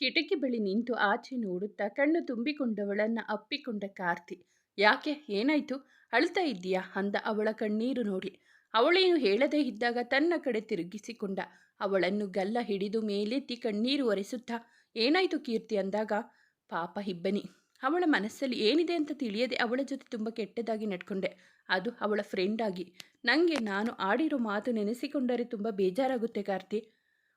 ಕಿಟಕಿ ಬಳಿ ನಿಂತು ಆಚೆ ನೋಡುತ್ತಾ ಕಣ್ಣು ತುಂಬಿಕೊಂಡವಳನ್ನ ಅಪ್ಪಿಕೊಂಡ ಕಾರ್ತಿ, ಯಾಕೆ? ಏನಾಯ್ತು? ಅಳ್ತಾ ಇದ್ದೀಯಾ? ಅಂದ ಅವಳ ಕಣ್ಣೀರು ನೋಡಿ. ಅವಳೇನು ಹೇಳದೇ ಇದ್ದಾಗ ತನ್ನ ಕಡೆ ತಿರುಗಿಸಿಕೊಂಡ. ಅವಳನ್ನು ಗಲ್ಲ ಹಿಡಿದು ಮೇಲೆತ್ತಿ ಕಣ್ಣೀರು ಒರೆಸುತ್ತಾ, ಏನಾಯ್ತು ಕೀರ್ತಿ? ಅಂದಾಗ, ಪಾಪ ಹಿಬ್ಬನಿ, ಅವಳ ಮನಸ್ಸಲ್ಲಿ ಏನಿದೆ ಅಂತ ತಿಳಿಯದೆ ಅವಳ ಜೊತೆ ತುಂಬ ಕೆಟ್ಟದಾಗಿ ನಡ್ಕೊಂಡೆ. ಅದು ಅವಳ ಫ್ರೆಂಡ್ ಆಗಿ. ನನಗೆ ನಾನು ಆಡಿರೋ ಮಾತು ನೆನೆಸಿಕೊಂಡರೆ ತುಂಬ ಬೇಜಾರಾಗುತ್ತೆ, ಕಾರ್ತಿ.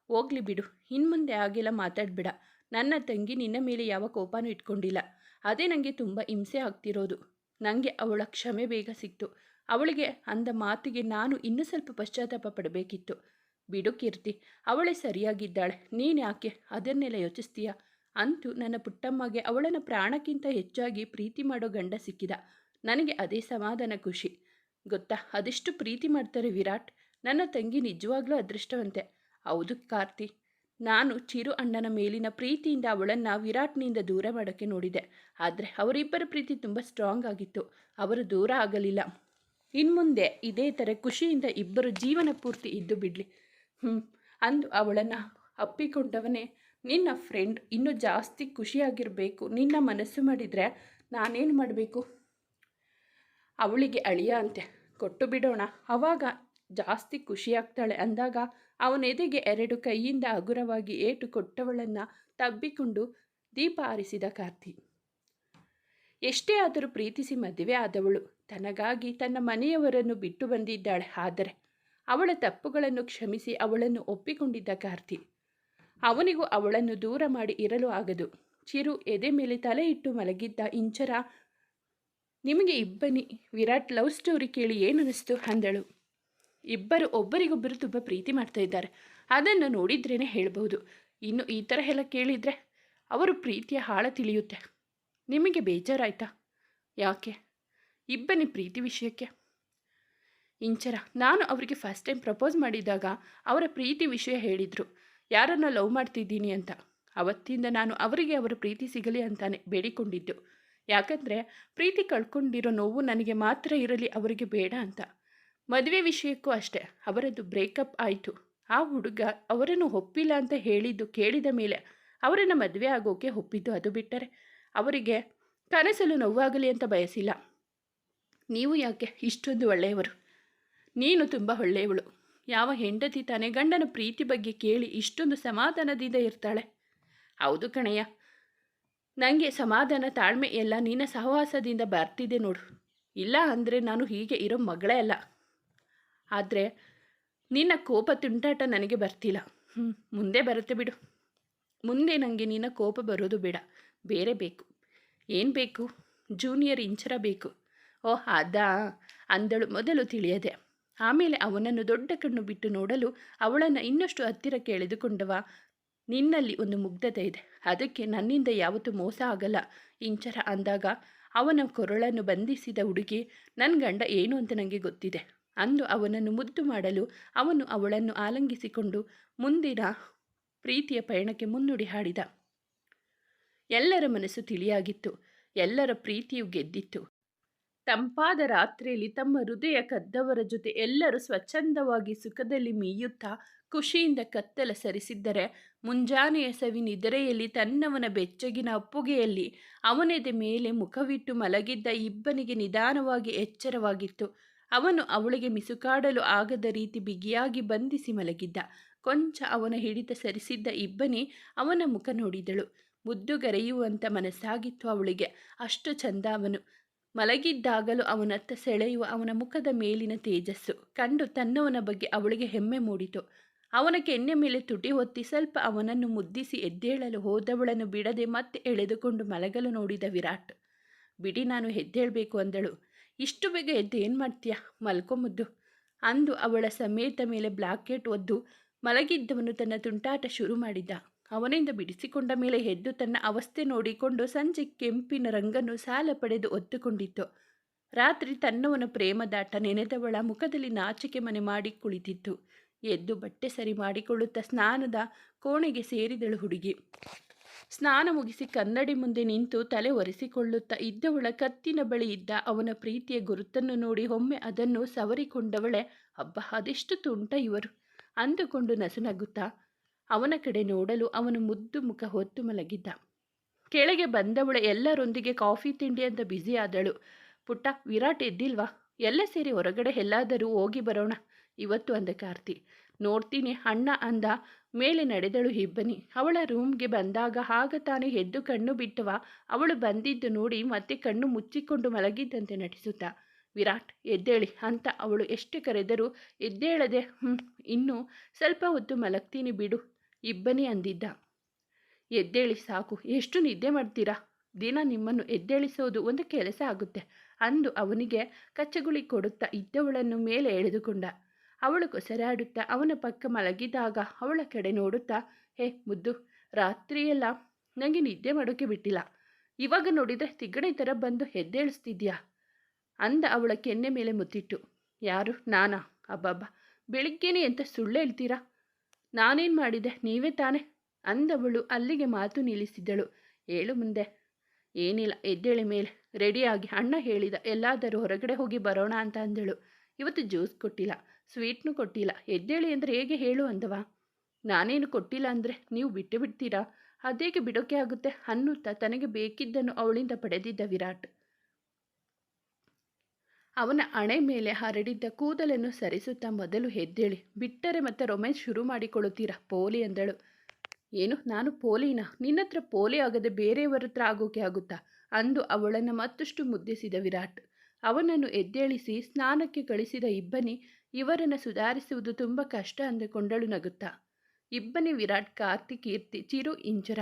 ಹೋಗ್ಲಿ ಬಿಡು ಇನ್ಮುಂದೆ ಹಾಗೆಲ್ಲ ಮಾತಾಡಬೇಡ. ನನ್ನ ತಂಗಿ ನಿನ್ನ ಮೇಲೆ ಯಾವ ಕೋಪನೂ ಇಟ್ಕೊಂಡಿಲ್ಲ. ಅದೇ ನನಗೆ ತುಂಬ ಹಿಂಸೆ ಆಗ್ತಿರೋದು. ನನಗೆ ಅವಳ ಕ್ಷಮೆ ಬೇಗ ಸಿಕ್ತು. ಅವಳಿಗೆ ಅಂದ ಮಾತಿಗೆ ನಾನು ಇನ್ನೂ ಸ್ವಲ್ಪ ಪಶ್ಚಾತ್ತಾಪ ಪಡಬೇಕಿತ್ತು. ಬಿಡು ಕೀರ್ತಿ, ಅವಳೇ ಸರಿಯಾಗಿದ್ದಾಳೆ. ನೀನು ಯಾಕೆ ಅದನ್ನೆಲ್ಲ ಯೋಚಿಸ್ತೀಯ? ಅಂತೂ ನನ್ನ ಪುಟ್ಟಮ್ಮಗೆ ಅವಳನ್ನು ಪ್ರಾಣಕ್ಕಿಂತ ಹೆಚ್ಚಾಗಿ ಪ್ರೀತಿ ಮಾಡೋ ಗಂಡ ಸಿಕ್ಕಿದ. ನನಗೆ ಅದೇ ಸಮಾಧಾನ ಖುಷಿ. ಗೊತ್ತಾ, ಅದೆಷ್ಟು ಪ್ರೀತಿ ಮಾಡ್ತಾರೆ ವಿರಾಟ್. ನನ್ನ ತಂಗಿ ನಿಜವಾಗ್ಲೂ ಅದೃಷ್ಟವಂತೆ. ಹೌದು ಕಾರ್ತಿ. ನಾನು ಚಿರು ಅಣ್ಣನ ಮೇಲಿನ ಪ್ರೀತಿಯಿಂದ ಅವಳನ್ನು ವಿರಾಟ್ನಿಂದ ದೂರ ಮಾಡೋಕ್ಕೆ ನೋಡಿದೆ. ಆದರೆ ಅವರಿಬ್ಬರ ಪ್ರೀತಿ ತುಂಬ ಸ್ಟ್ರಾಂಗ್ ಆಗಿತ್ತು. ಅವರು ದೂರ ಆಗಲಿಲ್ಲ. ಇನ್ಮುಂದೆ ಇದೇ ಥರ ಖುಷಿಯಿಂದ ಇಬ್ಬರು ಜೀವನ ಪೂರ್ತಿ ಇದ್ದು ಬಿಡಲಿ. ಹ್ಞೂ ಅಂದು ಅವಳನ್ನು ಅಪ್ಪಿಕೊಂಡವನೇ ನಿನ್ನ ಫ್ರೆಂಡ್ ಇನ್ನೂ ಜಾಸ್ತಿ ಖುಷಿಯಾಗಿರಬೇಕು. ನಿನ್ನ ಮನಸ್ಸು ಮಾಡಿದರೆ ನಾನೇನು ಮಾಡಬೇಕು? ಅವಳಿಗೆ ಅಳಿಯ ಅಂತೆ. ಕೊಟ್ಟು ಬಿಡೋಣ. ಆವಾಗ ಜಾಸ್ತಿ ಖುಷಿಯಾಗ್ತಾಳೆ ಅಂದಾಗ ಅವನೆದೆಗೆ ಎರಡು ಕೈಯಿಂದ ಹಗುರವಾಗಿ ಏಟು ಕೊಟ್ಟವಳನ್ನು ತಬ್ಬಿಕೊಂಡು ದೀಪ ಆರಿಸಿದ ಕಾರ್ತಿ. ಎಷ್ಟೇ ಆದರೂ ಪ್ರೀತಿಸಿ ಮದುವೆ ಆದವಳು. ತನಗಾಗಿ ತನ್ನ ಮನೆಯವರನ್ನು ಬಿಟ್ಟು ಬಂದಿದ್ದಾಳೆ. ಆದರೆ ಅವಳ ತಪ್ಪುಗಳನ್ನು ಕ್ಷಮಿಸಿ ಅವಳನ್ನು ಒಪ್ಪಿಕೊಂಡಿದ್ದ ಕಾರ್ತಿ. ಅವನಿಗೂ ಅವಳನ್ನು ದೂರ ಮಾಡಿ ಇರಲು ಆಗದು. ಚಿರು ಎದೆ ಮೇಲೆ ತಲೆ ಇಟ್ಟು ಮಲಗಿದ್ದ ಇಂಚರ, ನಿಮಗೆ ಇಬ್ಬನಿ. ವಿರಾಟ್ ಲವ್ ಸ್ಟೋರಿ ಕೇಳಿ ಏನನಿಸ್ತು ಅಂದಳು. ಇಬ್ಬರು ಒಬ್ಬರಿಗೊಬ್ಬರು ತುಂಬ ಪ್ರೀತಿ ಮಾಡ್ತಾ ಇದ್ದಾರೆ. ಅದನ್ನು ನೋಡಿದ್ರೇ ಹೇಳ್ಬೋದು ಇನ್ನು ಈ ಥರ ಎಲ್ಲ ಕೇಳಿದರೆ ಅವರು ಪ್ರೀತಿಯ ಹಾಳ ತಿಳಿಯುತ್ತೆ. ನಿಮಗೆ ಬೇಜಾರಾಯ್ತಾ? ಯಾಕೆ? ಇಬ್ಬನಿ ಪ್ರೀತಿ ವಿಷಯಕ್ಕೆ. ಇಂಚರ, ನಾನು ಅವರಿಗೆ ಫಸ್ಟ್ ಟೈಮ್ ಪ್ರಪೋಸ್ ಮಾಡಿದಾಗ ಅವರ ಪ್ರೀತಿ ವಿಷಯ ಹೇಳಿದರು. ಯಾರನ್ನ ಲವ್ ಮಾಡ್ತಿದ್ದೀನಿ ಅಂತ. ಅವತ್ತಿಂದ ನಾನು ಅವರಿಗೆ ಅವರ ಪ್ರೀತಿ ಸಿಗಲಿ ಅಂತಾನೆ ಬೇಡಿಕೊಂಡಿದ್ದು. ಯಾಕಂದರೆ ಪ್ರೀತಿ ಕಳ್ಕೊಂಡಿರೋ ನೋವು ನನಗೆ ಮಾತ್ರ ಇರಲಿ, ಅವರಿಗೆ ಬೇಡ ಅಂತ. ಮದುವೆ ವಿಷಯಕ್ಕೂ ಅಷ್ಟೇ ಅವರದ್ದು ಬ್ರೇಕಪ್ ಆಯಿತು. ಆ ಹುಡುಗ ಅವರನ್ನು ಒಪ್ಪಿಲ್ಲ ಅಂತ ಹೇಳಿದ್ದು ಕೇಳಿದ ಮೇಲೆ ಅವರನ್ನು ಮದುವೆ ಆಗೋಕೆ ಒಪ್ಪಿದ್ದು ಅದು ಬಿಟ್ಟರೆ ಅವರಿಗೆ ಕನಸಲು ನೋವಾಗಲಿ ಅಂತ ಬಯಸಿಲ್ಲ. ನೀವು ಯಾಕೆ ಇಷ್ಟೊಂದು ಒಳ್ಳೆಯವರು? ನೀನು ತುಂಬ ಒಳ್ಳೆಯವಳು. ಯಾವ ಹೆಂಡತಿ ತಾನೇ ಗಂಡನ ಪ್ರೀತಿ ಬಗ್ಗೆ ಕೇಳಿ ಇಷ್ಟೊಂದು ಸಮಾಧಾನದಿಂದ ಇರ್ತಾಳೆ. ಹೌದು ಕಣಯ್ಯ. ನನಗೆ ಸಮಾಧಾನ, ತಾಳ್ಮೆ ಎಲ್ಲ ನಿನ್ನ ಸಹವಾಸದಿಂದ ಬರ್ತಿದೆ ನೋಡು. ಇಲ್ಲ ಅಂದರೆ ನಾನು ಹೀಗೆ ಇರೋ ಮಗಳೇ ಅಲ್ಲ. ಆದರೆ ನಿನ್ನ ಕೋಪ ತುಂಟಾಟ ನನಗೆ ಬರ್ತಿಲ್ಲ. ಹ್ಞೂ ಮುಂದೆ ಬರುತ್ತೆ ಬಿಡು. ಮುಂದೆ ನನಗೆ ನಿನ್ನ ಕೋಪ ಬರೋದು ಬೇಡ. ಬೇರೆ ಬೇಕು. ಏನು ಬೇಕು? ಜೂನಿಯರ್ ಇಂಚರ ಬೇಕು. ಓಹ್ ಅದಾ? ಅಂದಳು ಮೊದಲು ತಿಳಿಯದೆ. ಆಮೇಲೆ ಅವನನ್ನು ದೊಡ್ಡ ಕಣ್ಣು ಬಿಟ್ಟು ನೋಡಲು ಅವಳನ್ನು ಇನ್ನಷ್ಟು ಹತ್ತಿರ ಕೇಳಿದುಕೊಂಡವ ನಿನ್ನಲ್ಲಿ ಒಂದು ಮುಗ್ಧತೆ ಇದೆ. ಅದಕ್ಕೆ ನನ್ನಿಂದ ಯಾವತ್ತೂ ಮೋಸ ಆಗಲ್ಲ, ಇಂಚರ ಅಂದಾಗ ಅವನ ಕೊರಳನ್ನು ಬಂಧಿಸಿದ ಹುಡುಗಿ ನನ್ನ ಗಂಡ ಏನು ಅಂತ ನನಗೆ ಗೊತ್ತಿದೆ. ಅಂದು ಅವನನ್ನು ಮುದ್ದು ಮಾಡಲು ಅವನು ಅವಳನ್ನು ಆಲಂಗಿಸಿಕೊಂಡು ಮುಂದಿನ ಪ್ರೀತಿಯ ಪಯಣಕ್ಕೆ ಮುನ್ನುಡಿ ಹಾಡಿದ. ಎಲ್ಲರ ಮನಸ್ಸು ತಿಳಿಯಾಗಿತ್ತು, ಎಲ್ಲರ ಪ್ರೀತಿಯು ಗೆದ್ದಿತ್ತು. ತಂಪಾದ ರಾತ್ರಿಯಲ್ಲಿ ತಮ್ಮ ಹೃದಯ ಕದ್ದವರ ಜೊತೆ ಎಲ್ಲರೂ ಸ್ವಚ್ಛಂದವಾಗಿ ಸುಖದಲ್ಲಿ ಮೀಯುತ್ತಾ ಖುಷಿಯಿಂದ ಕತ್ತಲ ಸರಿಸಿದ್ದರೆ ಮುಂಜಾನೆಯ ಸವಿನಿದರೆಯಲ್ಲಿ ತನ್ನವನ ಬೆಚ್ಚಗಿನ ಅಪ್ಪುಗೆಯಲ್ಲಿ ಅವನೆದೆ ಮೇಲೆ ಮುಖವಿಟ್ಟು ಮಲಗಿದ್ದ ಇಬ್ಬನಿಗೆ ನಿಧಾನವಾಗಿ ಎಚ್ಚರವಾಗಿತ್ತು. ಅವನು ಅವಳಿಗೆ ಮಿಸುಕಾಡಲು ಆಗದ ರೀತಿ ಬಿಗಿಯಾಗಿ ಬಂಧಿಸಿ ಮಲಗಿದ್ದ. ಕೊಂಚ ಅವನ ಹಿಡಿತ ಸರಿಸಿದ್ದ ಇಬ್ಬನಿ ಅವನ ಮುಖ ನೋಡಿದಳು. ಮುದ್ದುಗರೆಯುವಂಥ ಮನಸ್ಸಾಗಿತ್ತು ಅವಳಿಗೆ. ಅಷ್ಟು ಚಂದ ಅವನು. ಮಲಗಿದ್ದಾಗಲೂ ಅವನತ್ತ ಸೆಳೆಯುವ ಅವನ ಮುಖದ ಮೇಲಿನ ತೇಜಸ್ಸು ಕಂಡು ತನ್ನವನ ಬಗ್ಗೆ ಅವಳಿಗೆ ಹೆಮ್ಮೆ ಮೂಡಿತು. ಅವನ ಕೆನ್ನೆ ಮೇಲೆ ತುಟಿ ಹೊತ್ತಿ ಸ್ವಲ್ಪ ಅವನನ್ನು ಮುದ್ದಿಸಿ ಎದ್ದೇಳಲು ಹೋದವಳನ್ನು ಬಿಡದೆ ಮತ್ತೆ ಎಳೆದುಕೊಂಡು ಮಲಗಲು ನೋಡಿದ ವಿರಾಟ್. ಬಿಡಿ, ನಾನು ಎದ್ದೇಳಬೇಕು ಅಂದಳು. ಇಷ್ಟು ಬೇಗ ಎದ್ದು ಏನು ಮಾಡ್ತೀಯ? ಮಲ್ಕೊಂಬುದ್ದು ಅಂದು ಅವಳ ಸಮೇತ ಮೇಲೆ ಬ್ಲಾಕೆಟ್ ಒದ್ದು ಮಲಗಿದ್ದವನು ತನ್ನ ತುಂಟಾಟ ಶುರು ಮಾಡಿದ್ದ ಅವನಿಂದ ಬಿಡಿಸಿಕೊಂಡ ಮೇಲೆ ಎದ್ದು ತನ್ನ ಅವಸ್ಥೆ ನೋಡಿಕೊಂಡು ಸಂಜೆ ಕೆಂಪಿನ ರಂಗನ್ನು ಸಾಲ ಪಡೆದು ಒತ್ತುಕೊಂಡಿತ್ತು. ರಾತ್ರಿ ತನ್ನವನ ಪ್ರೇಮದಾಟ ನೆನೆದವಳ ಮುಖದಲ್ಲಿ ನಾಚಿಕೆ ಮನೆ ಮಾಡಿ ಕುಳಿತಿತ್ತು. ಎದ್ದು ಬಟ್ಟೆ ಸರಿ ಮಾಡಿಕೊಳ್ಳುತ್ತಾ ಸ್ನಾನದ ಕೋಣೆಗೆ ಸೇರಿದಳು ಹುಡುಗಿ. ಸ್ನಾನ ಮುಗಿಸಿ ಕನ್ನಡಿ ಮುಂದೆ ನಿಂತು ತಲೆ ಒರೆಸಿಕೊಳ್ಳುತ್ತಾ ಇದ್ದವಳ ಕತ್ತಿನ ಬಳಿ ಇದ್ದ ಅವನ ಪ್ರೀತಿಯ ಗುರುತನ್ನು ನೋಡಿ ಒಮ್ಮೆ ಅದನ್ನು ಸವರಿಕೊಂಡವಳೆ ಹಬ್ಬ ಅದೆಷ್ಟು ತುಂಟ ಇವರು! ಅಂದುಕೊಂಡು ನಸುನಗುತ್ತಾ ಅವನ ಕಡೆ ನೋಡಲು ಅವನು ಮುದ್ದು ಮುಖ ಹೊತ್ತು ಮಲಗಿದ್ದ. ಕೆಳಗೆ ಬಂದವಳೆ ಎಲ್ಲರೊಂದಿಗೆ ಕಾಫಿ ತಿಂಡಿ ಅಂತ ಬ್ಯುಸಿ ಆದಳು. ಪುಟ್ಟ, ವಿರಾಟ್ ಎದ್ದಿಲ್ವಾ? ಎಲ್ಲ ಸೇರಿ ಹೊರಗಡೆ ಎಲ್ಲಾದರೂ ಹೋಗಿ ಬರೋಣ. ಇವತ್ತು ಅಂದ ಕಾರ್ತಿ. ನೋಡ್ತೀನಿ, ಅಣ್ಣ ಅಂದ ಮೇಲೆ ನಡೆದಳು ಇಬ್ಬನಿ. ಅವಳ ರೂಮ್ಗೆ ಬಂದಾಗ ಆಗ ತಾನೇ ಎದ್ದು ಕಣ್ಣು ಬಿಟ್ಟವ. ಅವಳು ಬಂದಿದ್ದು ನೋಡಿ ಮತ್ತೆ ಕಣ್ಣು ಮುಚ್ಚಿಕೊಂಡು ಮಲಗಿದ್ದಂತೆ ನಟಿಸುತ್ತಾ. ವಿರಾಟ್, ಎದ್ದೇಳಿ, ಅಂತ ಅವಳು ಎಷ್ಟು ಕರೆದರೂ ಎದ್ದೇಳದೆ ಹ್ಞೂ ಇನ್ನೂ ಸ್ವಲ್ಪ ಹೊತ್ತು ಮಲಗ್ತೀನಿ ಬಿಡು, ಇಬ್ಬನಿ ಅಂದಿದ್ದ. ಎದ್ದೇಳಿ, ಸಾಕು. ಎಷ್ಟು ನಿದ್ದೆ ಮಾಡ್ತೀರಾ? ದಿನ ನಿಮ್ಮನ್ನು ಎದ್ದೇಳಿಸೋದು ಒಂದು ಕೆಲಸ ಆಗುತ್ತೆ, ಅಂದು ಅವನಿಗೆ ಕಚ್ಚಗುಳಿ ಕೊಡುತ್ತಾ ಇದ್ದವಳನ್ನು ಮೇಲೆ ಎಳೆದುಕೊಂಡ. ಅವಳು ಕೊಸರಾಡುತ್ತಾ ಅವನ ಪಕ್ಕ ಮಲಗಿದಾಗ ಅವಳ ಕಡೆ ನೋಡುತ್ತಾ, ಹೇ ಮುದ್ದು, ರಾತ್ರಿಯೆಲ್ಲ ನನಗೆ ನಿದ್ದೆ ಮಾಡೋಕ್ಕೆ ಬಿಟ್ಟಿಲ್ಲ. ಇವಾಗ ನೋಡಿದರೆ ತಿಗಣೆ ಥರ ಬಂದು ಹೆದ್ದೇಳಿಸ್ತಿದ್ಯಾ? ಅಂದ ಅವಳ ಕೆನ್ನೆ ಮೇಲೆ ಮುತ್ತಿಟ್ಟು, ಯಾರು? ನಾನಾ? ಅಬ್ಬಬ್ಬ! ಬೆಳಿಗ್ಗೆನೇ ಅಂತ ಸುಳ್ಳು ಹೇಳ್ತೀರಾ? ನಾನೇನು ಮಾಡಿದೆ? ನೀವೇ ತಾನೆ? ಅಂದವಳು ಅಲ್ಲಿಗೆ ಮಾತು ನಿಲ್ಲಿಸಿದ್ದಳು ಹೇಳು ಮುಂದೆ. ಏನಿಲ್ಲ, ಎದ್ದೇಳಿ ಮೇಲೆ. ರೆಡಿಯಾಗಿ ಅಣ್ಣ ಹೇಳಿದ, ಎಲ್ಲಾದರೂ ಹೊರಗಡೆ ಹೋಗಿ ಬರೋಣ ಅಂತ ಅಂದಳು. ಇವತ್ತು ಜ್ಯೂಸ್ ಕೊಟ್ಟಿಲ್ಲ. ಸ್ವೀಟ್ನು ಕೊಟ್ಟಿಲ್ಲ. ಎದ್ದೇಳಿ ಅಂದರೆ ಹೇಗೆ ಹೇಳು ಅಂದವ? ನಾನೇನು ಕೊಟ್ಟಿಲ್ಲ ಅಂದರೆ ನೀವು ಬಿಟ್ಟು ಬಿಡ್ತೀರಾ? ಅದೇಗೆ ಬಿಡೋಕೆ ಆಗುತ್ತೆ? ಅನ್ನುತ್ತಾ ತನಗೆ ಬೇಕಿದ್ದನ್ನು ಅವಳಿಂದ ಪಡೆದಿದ್ದ ವಿರಾಟ್. ಅವನ ಅಣೆ ಮೇಲೆ ಹರಡಿದ್ದ ಕೂದಲನ್ನು ಸರಿಸುತ್ತಾ ಮೊದಲು ಎದ್ದೇಳಿ. ಬಿಟ್ಟರೆ ಮತ್ತೆ ರೊಮ್ಯಾನ್ಸ್ ಶುರು ಮಾಡಿಕೊಳ್ಳುತ್ತೀರಾ? ಪೋಲಿ ಅಂದಳು. ಏನು? ನಾನು ಪೋಲಿನ? ನಿನ್ನ ಹತ್ರ ಪೋಲಿ ಆಗದೆ ಬೇರೆಯವರ ಹತ್ರ ಆಗೋಕೆ ಆಗುತ್ತಾ? ಅಂದು ಅವಳನ್ನು ಮತ್ತಷ್ಟು ಮುದ್ದಿಸಿದ ವಿರಾಟ್. ಅವನನ್ನು ಎದ್ದೇಳಿಸಿ ಸ್ನಾನಕ್ಕೆ ಕಳಿಸಿದ ಇಬ್ಬನಿ ಇವರನ್ನು ಸುಧಾರಿಸುವುದು ತುಂಬ ಕಷ್ಟ ಅಂದುಕೊಂಡಳು ನಗುತ್ತಾ. ಇಬ್ಬನಿ ವಿರಾಟ್ ಕಾರ್ತಿ ಕೀರ್ತಿ, ಚಿರು, ಇಂಜರ.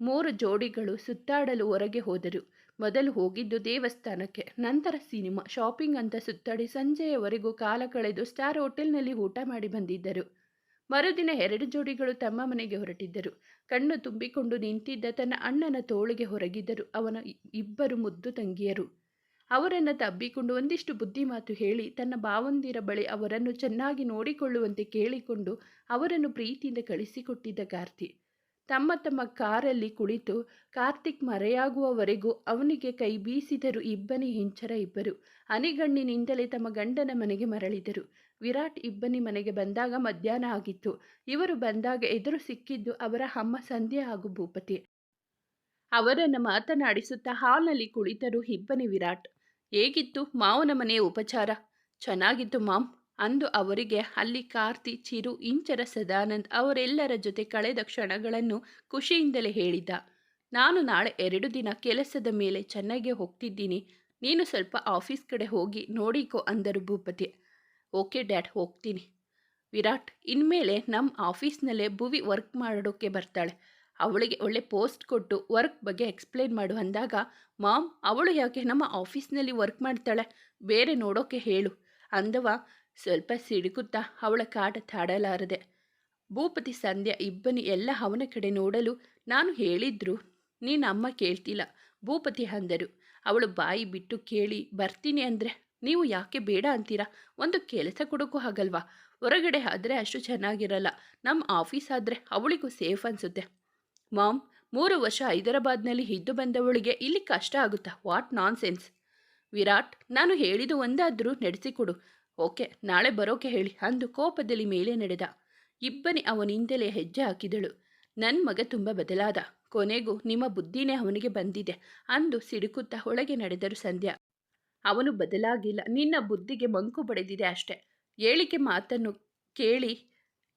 ಮೂರು ಜೋಡಿಗಳು ಸುತ್ತಾಡಲು ಹೊರಗೆ ಹೋದರು. ಮೊದಲು ಹೋಗಿದ್ದು ದೇವಸ್ಥಾನಕ್ಕೆ, ನಂತರ ಸಿನಿಮಾ, ಶಾಪಿಂಗ್ ಅಂತ ಸುತ್ತಾಡಿ ಸಂಜೆಯವರೆಗೂ ಕಾಲ ಕಳೆದು ಸ್ಟಾರ್ ಹೋಟೆಲ್ನಲ್ಲಿ ಊಟ ಮಾಡಿ ಬಂದಿದ್ದರು. ಮರುದಿನ ಎರಡು ಜೋಡಿಗಳು ತಮ್ಮ ಮನೆಗೆ ಹೊರಟಿದ್ದರು. ಕಣ್ಣು ತುಂಬಿಕೊಂಡು ನಿಂತಿದ್ದ ತನ್ನ ಅಣ್ಣನ ತೋಳಿಗೆ ಹೊರಗಿದ್ದರು. ಅವನ ಇಬ್ಬರು ಮುದ್ದು ತಂಗಿಯರು. ಅವರನ್ನು ತಬ್ಬಿಕೊಂಡು ಒಂದಿಷ್ಟು ಬುದ್ಧಿ ಮಾತು ಹೇಳಿ, ತನ್ನ ಭಾವಂದಿರ ಬಳಿ ಅವರನ್ನು ಚೆನ್ನಾಗಿ ನೋಡಿಕೊಳ್ಳುವಂತೆ ಕೇಳಿಕೊಂಡು ಅವರನ್ನು ಪ್ರೀತಿಯಿಂದ ಕಳಿಸಿಕೊಟ್ಟಿದ್ದ ಕಾರ್ತಿ. ತಮ್ಮ ತಮ್ಮ ಕಾರಲ್ಲಿ ಕುಳಿತು ಕಾರ್ತಿಕ್ ಮರೆಯಾಗುವವರೆಗೂ ಅವನಿಗೆ ಕೈ ಬೀಸಿದರು ಇಬ್ಬನಿ ಹಿಂಚರ ಇಬ್ಬರು. ಅನಿಗಣ್ಣಿನಿಂದಲೇ ತಮ್ಮ ಗಂಡನ ಮನೆಗೆ ಮರಳಿದರು. ವಿರಾಟ್ ಇಬ್ಬನಿ ಮನೆಗೆ ಬಂದಾಗ ಮಧ್ಯಾಹ್ನ ಆಗಿತ್ತು. ಇವರು ಬಂದಾಗ ಎದುರು ಸಿಕ್ಕಿದ್ದು ಅವರ ಅಮ್ಮ ಸಂಧ್ಯೆ ಹಾಗೂ ಭೂಪತಿ. ಅವರನ್ನು ಮಾತನಾಡಿಸುತ್ತಾ ಹಾಲ್ನಲ್ಲಿ ಕುಳಿತರು ಇಬ್ಬನಿ ವಿರಾಟ್. ಹೇಗಿತ್ತು ಮಾವನ ಮನೆಯ ಉಪಚಾರ? ಚೆನ್ನಾಗಿತ್ತು ಮಾಮ್ ಅಂದು ಅವರಿಗೆ ಅಲ್ಲಿ ಕಾರ್ತಿ, ಚಿರು, ಇಂಚರ ಸದಾನಂದ್ ಅವರೆಲ್ಲರ ಜೊತೆ ಕಳೆದ ಕ್ಷಣಗಳನ್ನು ಖುಷಿಯಿಂದಲೇ ಹೇಳಿದ್ದ. ನಾನು ನಾಳೆ ಎರಡು ದಿನ ಕೆಲಸದ ಮೇಲೆ ಚೆನ್ನಾಗಿ ಹೋಗ್ತಿದ್ದೀನಿ. ನೀನು ಸ್ವಲ್ಪ ಆಫೀಸ್ ಕಡೆ ಹೋಗಿ ನೋಡಿಕೋ ಅಂದರು ಭೂಪತಿ. ಓಕೆ ಡ್ಯಾಡ್, ಹೋಗ್ತೀನಿ. ವಿರಾಟ್, ಇನ್ಮೇಲೆ ನಮ್ಮ ಆಫೀಸ್ನಲ್ಲೇ ಭುವಿ ವರ್ಕ್ ಮಾಡೋಕ್ಕೆ ಬರ್ತಾಳೆ. ಅವಳಿಗೆ ಒಳ್ಳೆ ಪೋಸ್ಟ್ ಕೊಟ್ಟು ವರ್ಕ್ ಬಗ್ಗೆ ಎಕ್ಸ್ಪ್ಲೇನ್ ಮಾಡು ಅಂದಾಗ, ಮಾಮ್, ಅವಳು ಯಾಕೆ ನಮ್ಮ ಆಫೀಸ್ನಲ್ಲಿ ವರ್ಕ್ ಮಾಡ್ತಾಳೆ? ಬೇರೆ ನೋಡೋಕೆ ಹೇಳು. ಅಂದವ ಸ್ವಲ್ಪ ಸಿಡುಕುತ್ತಾ ಅವಳ ಕಾಟ ತಾಡಲಾರದೆ. ಭೂಪತಿ, ಸಂಧ್ಯಾ ಇಬ್ಬನಿ ಎಲ್ಲ ಅವನ ಕಡೆ ನೋಡಲು ನಾನು ಹೇಳಿದ್ರು, ನೀನು ಅಮ್ಮ ಕೇಳ್ತಿಲ್ಲ, ಭೂಪತಿ ಅಂದರು. ಅವಳು ಬಾಯಿ ಬಿಟ್ಟು ಕೇಳಿ, ಬರ್ತೀನಿ ಅಂದರೆ ನೀವು ಯಾಕೆ ಬೇಡ ಅಂತೀರಾ? ಒಂದು ಕೆಲಸ ಕೊಡೋಕ್ಕೂ ಆಗಲ್ವಾ? ಹೊರಗಡೆ ಆದರೆ ಅಷ್ಟು ಚೆನ್ನಾಗಿರಲ್ಲ. ನಮ್ಮ ಆಫೀಸ್ ಆದರೆ ಅವಳಿಗೂ ಸೇಫ್ ಅನಿಸುತ್ತೆ. ಮಾಮ್, ಮೂರು ವರ್ಷ ಹೈದರಾಬಾದ್ನಲ್ಲಿ ಇದ್ದು ಬಂದವಳಿಗೆ ಇಲ್ಲಿ ಕಷ್ಟ ಆಗುತ್ತಾ? ವಾಟ್ ನಾನ್ ಸೆನ್ಸ್ ವಿರಾಟ್, ನಾನು ಹೇಳಿದ್ದು ಒಂದಾದರೂ ನಡೆಸಿಕೊಡು. ಓಕೆ, ನಾಳೆ ಬರೋಕೆ ಹೇಳಿ ಅಂದು ಕೋಪದಲ್ಲಿ ಮೇಲೆ ನಡೆದ. ಇಬ್ಬನಿ ಅವನಿಂದಲೇ ಹೆಜ್ಜೆ ಹಾಕಿದಳು. ನನ್ನ ಮಗ ತುಂಬ ಬದಲಾದ. ಕೊನೆಗೂ ನಿಮ್ಮ ಬುದ್ಧಿನೇ ಅವನಿಗೆ ಬಂದಿದೆ ಅಂದು ಸಿಡುಕುತ್ತಾ ಒಳಗೆ ನಡೆದರು ಸಂಧ್ಯಾ. ಅವನು ಬದಲಾಗಿಲ್ಲ, ನಿನ್ನ ಬುದ್ಧಿಗೆ ಮಂಕು ಬಡಿದಿದೆ ಅಷ್ಟೆ. ಹೇಳಿಕೆ ಮಾತನ್ನು ಕೇಳಿ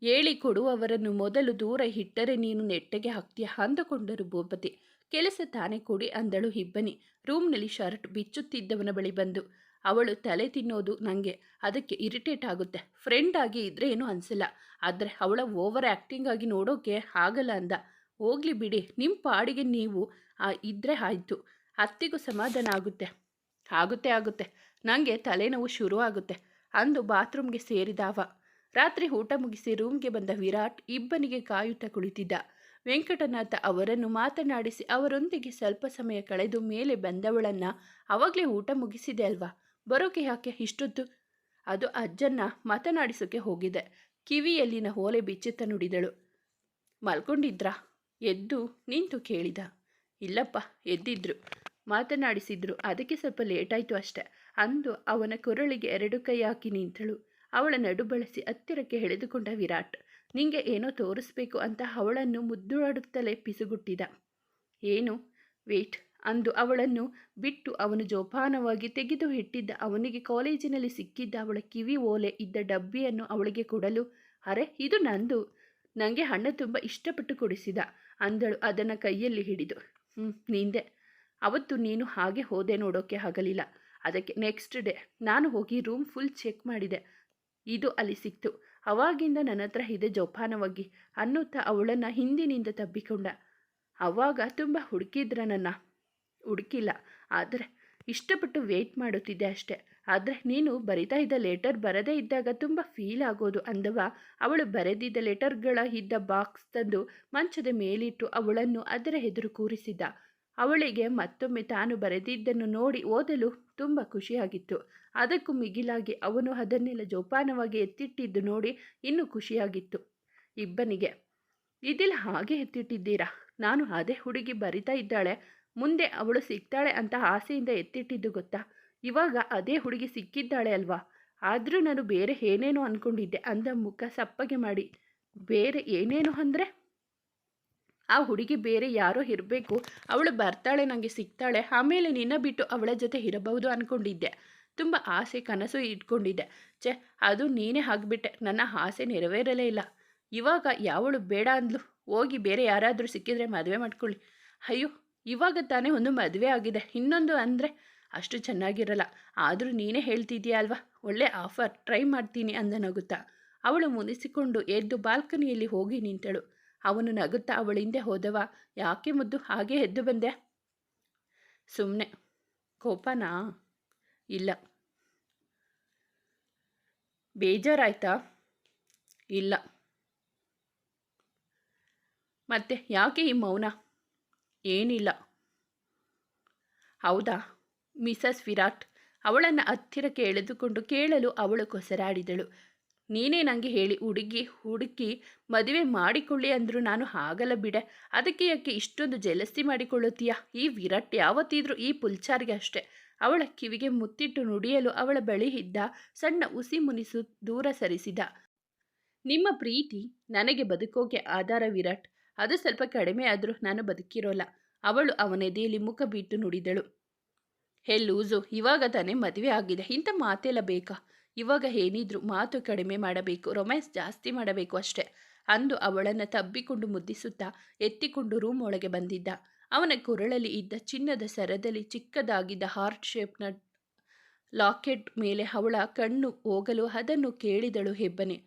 ಹೇಳಿ ಕೊಡುವವರನ್ನು ಮೊದಲು ದೂರ ಇಟ್ಟರೆ ನೀನು ನೆಟ್ಟಗೆ ಹತ್ತಿ ಅಂದುಕೊಂಡರು ಭೂಪತಿ. ಕೆಲಸ ತಾನೇ ಕೊಡಿ ಅಂದಳು ಇಬ್ಬನಿ. ರೂಮ್ನಲ್ಲಿ ಶರ್ಟ್ ಬಿಚ್ಚುತ್ತಿದ್ದವನ ಬಳಿ ಬಂದು ಅವಳು ತಲೆ ತಿನ್ನೋದು ನನಗೆ ಅದಕ್ಕೆ ಇರಿಟೇಟ್ ಆಗುತ್ತೆ. ಫ್ರೆಂಡ್ ಆಗಿ ಇದ್ರೆ ಏನೂ ಅನಿಸಲ್ಲ. ಆದರೆ ಅವಳ ಓವರ್ ಆ್ಯಕ್ಟಿಂಗ್ ಆಗಿ ನೋಡೋಕೆ ಆಗಲ್ಲ ಅಂದ. ಹೋಗ್ಲಿ ಬಿಡಿ ನಿಮ್ಮ ಪಾಡಿಗೆ ನೀವು ಆ, ಇದ್ರೆ ಆಯಿತು. ಅತ್ತಿಗೂ ಸಮಾಧಾನ ಆಗುತ್ತೆ. ಆಗುತ್ತೆ ಆಗುತ್ತೆ. ನನಗೆ ತಲೆನೋವು ಶುರು ಆಗುತ್ತೆ ಅಂದು ಬಾತ್ರೂಮ್ಗೆ ಸೇರಿದಾವ ರಾತ್ರಿ ಊಟ ಮುಗಿಸಿ ರೂಮ್ಗೆ ಬಂದ ವಿರಾಟ್ ಇಬ್ಬನಿಗೆ ಕಾಯುತ್ತಾ ಕುಳಿತಿದ್ದ. ವೆಂಕಟನಾಥ ಅವರನ್ನು ಮಾತನಾಡಿಸಿ ಅವರೊಂದಿಗೆ ಸ್ವಲ್ಪ ಸಮಯ ಕಳೆದು ಮೇಲೆ ಬಂದವಳನ್ನ ಅವಾಗಲೇ ಊಟ ಮುಗಿಸಿದೆ ಅಲ್ವಾ? ಬರೋಕೆ ಯಾಕೆ ಇಷ್ಟೊತ್ತು? ಅದು ಅಜ್ಜನ್ನ ಮಾತನಾಡಿಸೋಕೆ ಹೋಗಿದೆ. ಕಿವಿಯಲ್ಲಿನ ಓಲೆ ಬಿಚ್ಚಿತ್ತ ನುಡಿದಳು. ಮಲ್ಕೊಂಡಿದ್ರಾ? ಎದ್ದು ನಿಂತು ಕೇಳಿದ. ಇಲ್ಲಪ್ಪ, ಎದ್ದಿದ್ರು. ಮಾತನಾಡಿಸಿದ್ರು. ಅದಕ್ಕೆ ಸ್ವಲ್ಪ ಲೇಟಾಯಿತು ಅಷ್ಟೆ. ಅಂದು ಅವನ ಕೊರಳಿಗೆ ಎರಡು ಕೈ ಹಾಕಿ ನಿಂತಳು. ಅವಳ ನಡು ಬಳಸಿ ಹತ್ತಿರಕ್ಕೆ ಎಳೆದುಕೊಂಡ ವಿರಾಟ್, ನಿಂಗೆ ಏನೋ ತೋರಿಸ್ಬೇಕು ಅಂತ ಅವಳನ್ನು ಮುದ್ದುಡುತ್ತಲೇ ಪಿಸುಗುಟ್ಟಿದ. ಏನು? ವೇಟ್, ಅಂದು ಅವಳನ್ನು ಬಿಟ್ಟು ಅವನು ಜೋಪಾನವಾಗಿ ತೆಗೆದು ಇಟ್ಟಿದ್ದ ಅವನಿಗೆ ಕಾಲೇಜಿನಲ್ಲಿ ಸಿಕ್ಕಿದ್ದ ಅವಳ ಕಿವಿ ಓಲೆ ಇದ್ದ ಡಬ್ಬಿಯನ್ನು ಅವಳಿಗೆ ಕೊಡಲು, ಅರೆ, ಇದು ನಂದು. ನನಗೆ ಹಣ್ಣ ತುಂಬ ಇಷ್ಟಪಟ್ಟು ಕೊಡಿಸಿದ. ಅಂದಳು ಅದನ್ನು ಕೈಯಲ್ಲಿ ಹಿಡಿದು. ಹ್ಞೂ ನಿಂದೆ. ಅವತ್ತು ನೀನು ಹಾಗೆ ಹೋದೆ ನೋಡೋಕ್ಕೆ ಆಗಲಿಲ್ಲ. ಅದಕ್ಕೆ ನೆಕ್ಸ್ಟ್ ಡೇ ನಾನು ಹೋಗಿ ರೂಮ್ ಫುಲ್ ಚೆಕ್ ಮಾಡಿದೆ. ಇದು ಅಲ್ಲಿ ಸಿಕ್ತು. ಅವಾಗಿಂದ ನನ್ನ ಹತ್ರ ಇದೆ ಜೋಪಾನವಾಗಿ ಅನ್ನುತ್ತಾ ಅವಳನ್ನು ಹಿಂದಿನಿಂದ ತಬ್ಬಿಕೊಂಡ. ಅವಾಗ ತುಂಬ ಹುಡುಕಿದ್ರ ನನ್ನ? ಹುಡುಕಿಲ್ಲ. ಆದರೆ ಇಷ್ಟಪಟ್ಟು ವೇಟ್ ಮಾಡುತ್ತಿದ್ದೆ ಅಷ್ಟೆ. ಆದರೆ ನೀನು ಬರಿತಾ ಇದ್ದ ಲೆಟರ್ ಬರದೇ ಇದ್ದಾಗ ತುಂಬ ಫೀಲ್ ಆಗೋದು ಅಂದವ. ಅವಳು ಬರೆದಿದ್ದ ಲೆಟರ್ಗಳ ಇದ್ದ ಬಾಕ್ಸ್ ತಂದು ಮಂಚದ ಮೇಲಿಟ್ಟು ಅವಳನ್ನು ಅದರ ಎದುರು ಕೂರಿಸಿದ್ದ. ಅವಳಿಗೆ ಮತ್ತೊಮ್ಮೆ ತಾನು ಬರೆದಿದ್ದನ್ನು ನೋಡಿ ಓದಲು ತುಂಬ ಖುಷಿಯಾಗಿತ್ತು. ಅದಕ್ಕೂ ಮಿಗಿಲಾಗಿ ಅವನು ಅದನ್ನೆಲ್ಲ ಜೋಪಾನವಾಗಿ ಎತ್ತಿಟ್ಟಿದ್ದು ನೋಡಿ ಇನ್ನೂ ಖುಷಿಯಾಗಿತ್ತು. ಇಬ್ಬನಿಗೆ, ಇದಿಲ್ಲ, ಹಾಗೆ ಎತ್ತಿಟ್ಟಿದ್ದೀರಾ? ನಾನು ಅದೇ ಹುಡುಗಿ ಬರಿತಾ ಇದ್ದಾಳೆ. ಮುಂದೆ ಅವಳು ಸಿಗ್ತಾಳೆ ಅಂತ ಆಸೆಯಿಂದ ಎತ್ತಿಟ್ಟಿದ್ದು ಗೊತ್ತಾ? ಇವಾಗ ಅದೇ ಹುಡುಗಿ ಸಿಕ್ಕಿದ್ದಾಳೆ ಅಲ್ವಾ? ಆದರೂ ನಾನು ಬೇರೆ ಏನೇನೋ ಅಂದ್ಕೊಂಡಿದ್ದೆ ಅಂದ ಮುಖ ಸಪ್ಪಗೆ ಮಾಡಿ. ಬೇರೆ ಏನೇನು ಅಂದರೆ? ಆ ಹುಡುಗಿ ಬೇರೆ ಯಾರೋ ಇರಬೇಕು. ಅವಳು ಬರ್ತಾಳೆ ನನಗೆ ಸಿಗ್ತಾಳೆ. ಆಮೇಲೆ ನಿನ್ನ ಬಿಟ್ಟು ಅವಳ ಜೊತೆ ಇರಬಹುದು ಅಂದ್ಕೊಂಡಿದ್ದೆ ತುಂಬ ಆಸೆ, ಕನಸು ಇಟ್ಕೊಂಡಿದ್ದೆ. ಛೆ, ಅದು ನೀನೇ ಆಗಿಬಿಟ್ಟೆ. ನನ್ನ ಆಸೆ ನೆರವೇರಲೇ ಇಲ್ಲ. ಇವಾಗ ಯಾವಳು ಬೇಡ ಅಂದ್ಲು. ಹೋಗಿ ಬೇರೆ ಯಾರಾದರೂ ಸಿಕ್ಕಿದ್ರೆ ಮದುವೆ ಮಾಡ್ಕೊಳ್ಳಿ. ಅಯ್ಯೋ, ಇವಾಗ ತಾನೇ ಒಂದು ಮದುವೆ ಆಗಿದೆ. ಇನ್ನೊಂದು ಅಂದರೆ ಅಷ್ಟು ಚೆನ್ನಾಗಿರಲ್ಲ. ಆದರೂ ನೀನೇ ಹೇಳ್ತಿದ್ದೀಯ ಅಲ್ವಾ? ಒಳ್ಳೆ ಆಫರ್, ಟ್ರೈ ಮಾಡ್ತೀನಿ ಅಂದ ನಗುತ್ತಾ ಅವಳು ಮುನಿಸಿಕೊಂಡು ಎದ್ದು ಬಾಲ್ಕನಿಯಲ್ಲಿ ಹೋಗಿ ನಿಂತಳು. ಅವನು ನಗುತ್ತಾ ಅವಳಿಂದೆ ಹೋದವ. ಯಾಕೆ ಮುದ್ದು? ಹಾಗೆ ಎದ್ದು ಬಂದೆ. ಸುಮ್ಮನೆ ಕೋಪನಾ? ಇಲ್ಲ. ಬೇಜಾರಾಯ್ತಾ? ಇಲ್ಲ. ಮತ್ತೆ ಯಾಕೆ ಈ ಮೌನ? ಏನಿಲ್ಲ. ಹೌದಾ? ಮಿಸಸ್ ವಿರಾಟ್ ಅವಳನ್ನು ಹತ್ತಿರಕ್ಕೆ ಎಳೆದುಕೊಂಡು ಕೇಳಲು ಅವಳು ಕೊಸರಾಡಿದಳು. ನೀನೇ ನನಗೆ ಹೇಳಿ, ಹುಡುಗಿ, ಹುಡುಕಿ ಮದುವೆ ಮಾಡಿಕೊಳ್ಳಿ ಅಂದರೂ ನಾನು ಆಗಲ್ಲ ಬಿಡೆ. ಅದಕ್ಕೆ ಯಾಕೆ ಇಷ್ಟೊಂದು ಜಲಸ್ತಿ ಮಾಡಿಕೊಳ್ಳುತ್ತೀಯಾ? ಈ ವಿರಾಟ್ ಯಾವತ್ತಿದ್ರೂ ಈ ಪುಲ್ಚಾರ್ಗೆ ಅಷ್ಟೇ. ಅವಳ ಕಿವಿಗೆ ಮುತ್ತಿಟ್ಟು ನುಡಿಯಲು ಅವಳ ಬಳಿ ಇದ್ದ ಸಣ್ಣ ಉಸಿ ಮುನಿಸು ದೂರ ಸರಿಸಿದ. ನಿಮ್ಮ ಪ್ರೀತಿ ನನಗೆ ಬದುಕೋಕೆ ಆಧಾರ ವಿರಾಟ್. ಅದು ಸ್ವಲ್ಪ ಕಡಿಮೆ ಆದರೂ ನಾನು ಬದುಕಿರೋಲ್ಲ. ಅವಳು ಅವನೆದೆಯಲ್ಲಿ ಮುಖ ಬಿಟ್ಟು ನುಡಿದಳು. ಹೇ ಲೂಸು, ಇವಾಗ ತಾನೇ ಮದುವೆ ಆಗಿದೆ. ಇಂಥ ಮಾತೆಲ್ಲ ಬೇಕಾ? ಇವಾಗ ಏನಿದ್ರು ಮಾತು ಕಡಿಮೆ ಮಾಡಬೇಕು, ರೊಮ್ಯಾನ್ಸ್ ಜಾಸ್ತಿ ಮಾಡಬೇಕು ಅಷ್ಟೆ, ಅಂದು ಅವಳನ್ನು ತಬ್ಬಿಕೊಂಡು ಮುದ್ದಿಸುತ್ತಾ ಎತ್ತಿಕೊಂಡು ರೂಮ್ ಒಳಗೆ ಬಂದಿದ್ದ. ಅವನ ಕೊರಳಲ್ಲಿ ಇದ್ದ ಚಿನ್ನದ ಸರದಲ್ಲಿ ಚಿಕ್ಕದಾಗಿದ್ದ ಹಾರ್ಟ್ ಶೇಪ್ನ ಲಾಕೆಟ್ ಮೇಲೆ ಅವಳ ಕಣ್ಣು ಹೋಗಲು ಅದನ್ನು ಕೇಳಿದಳು ಹೆಬ್ಬನೆ.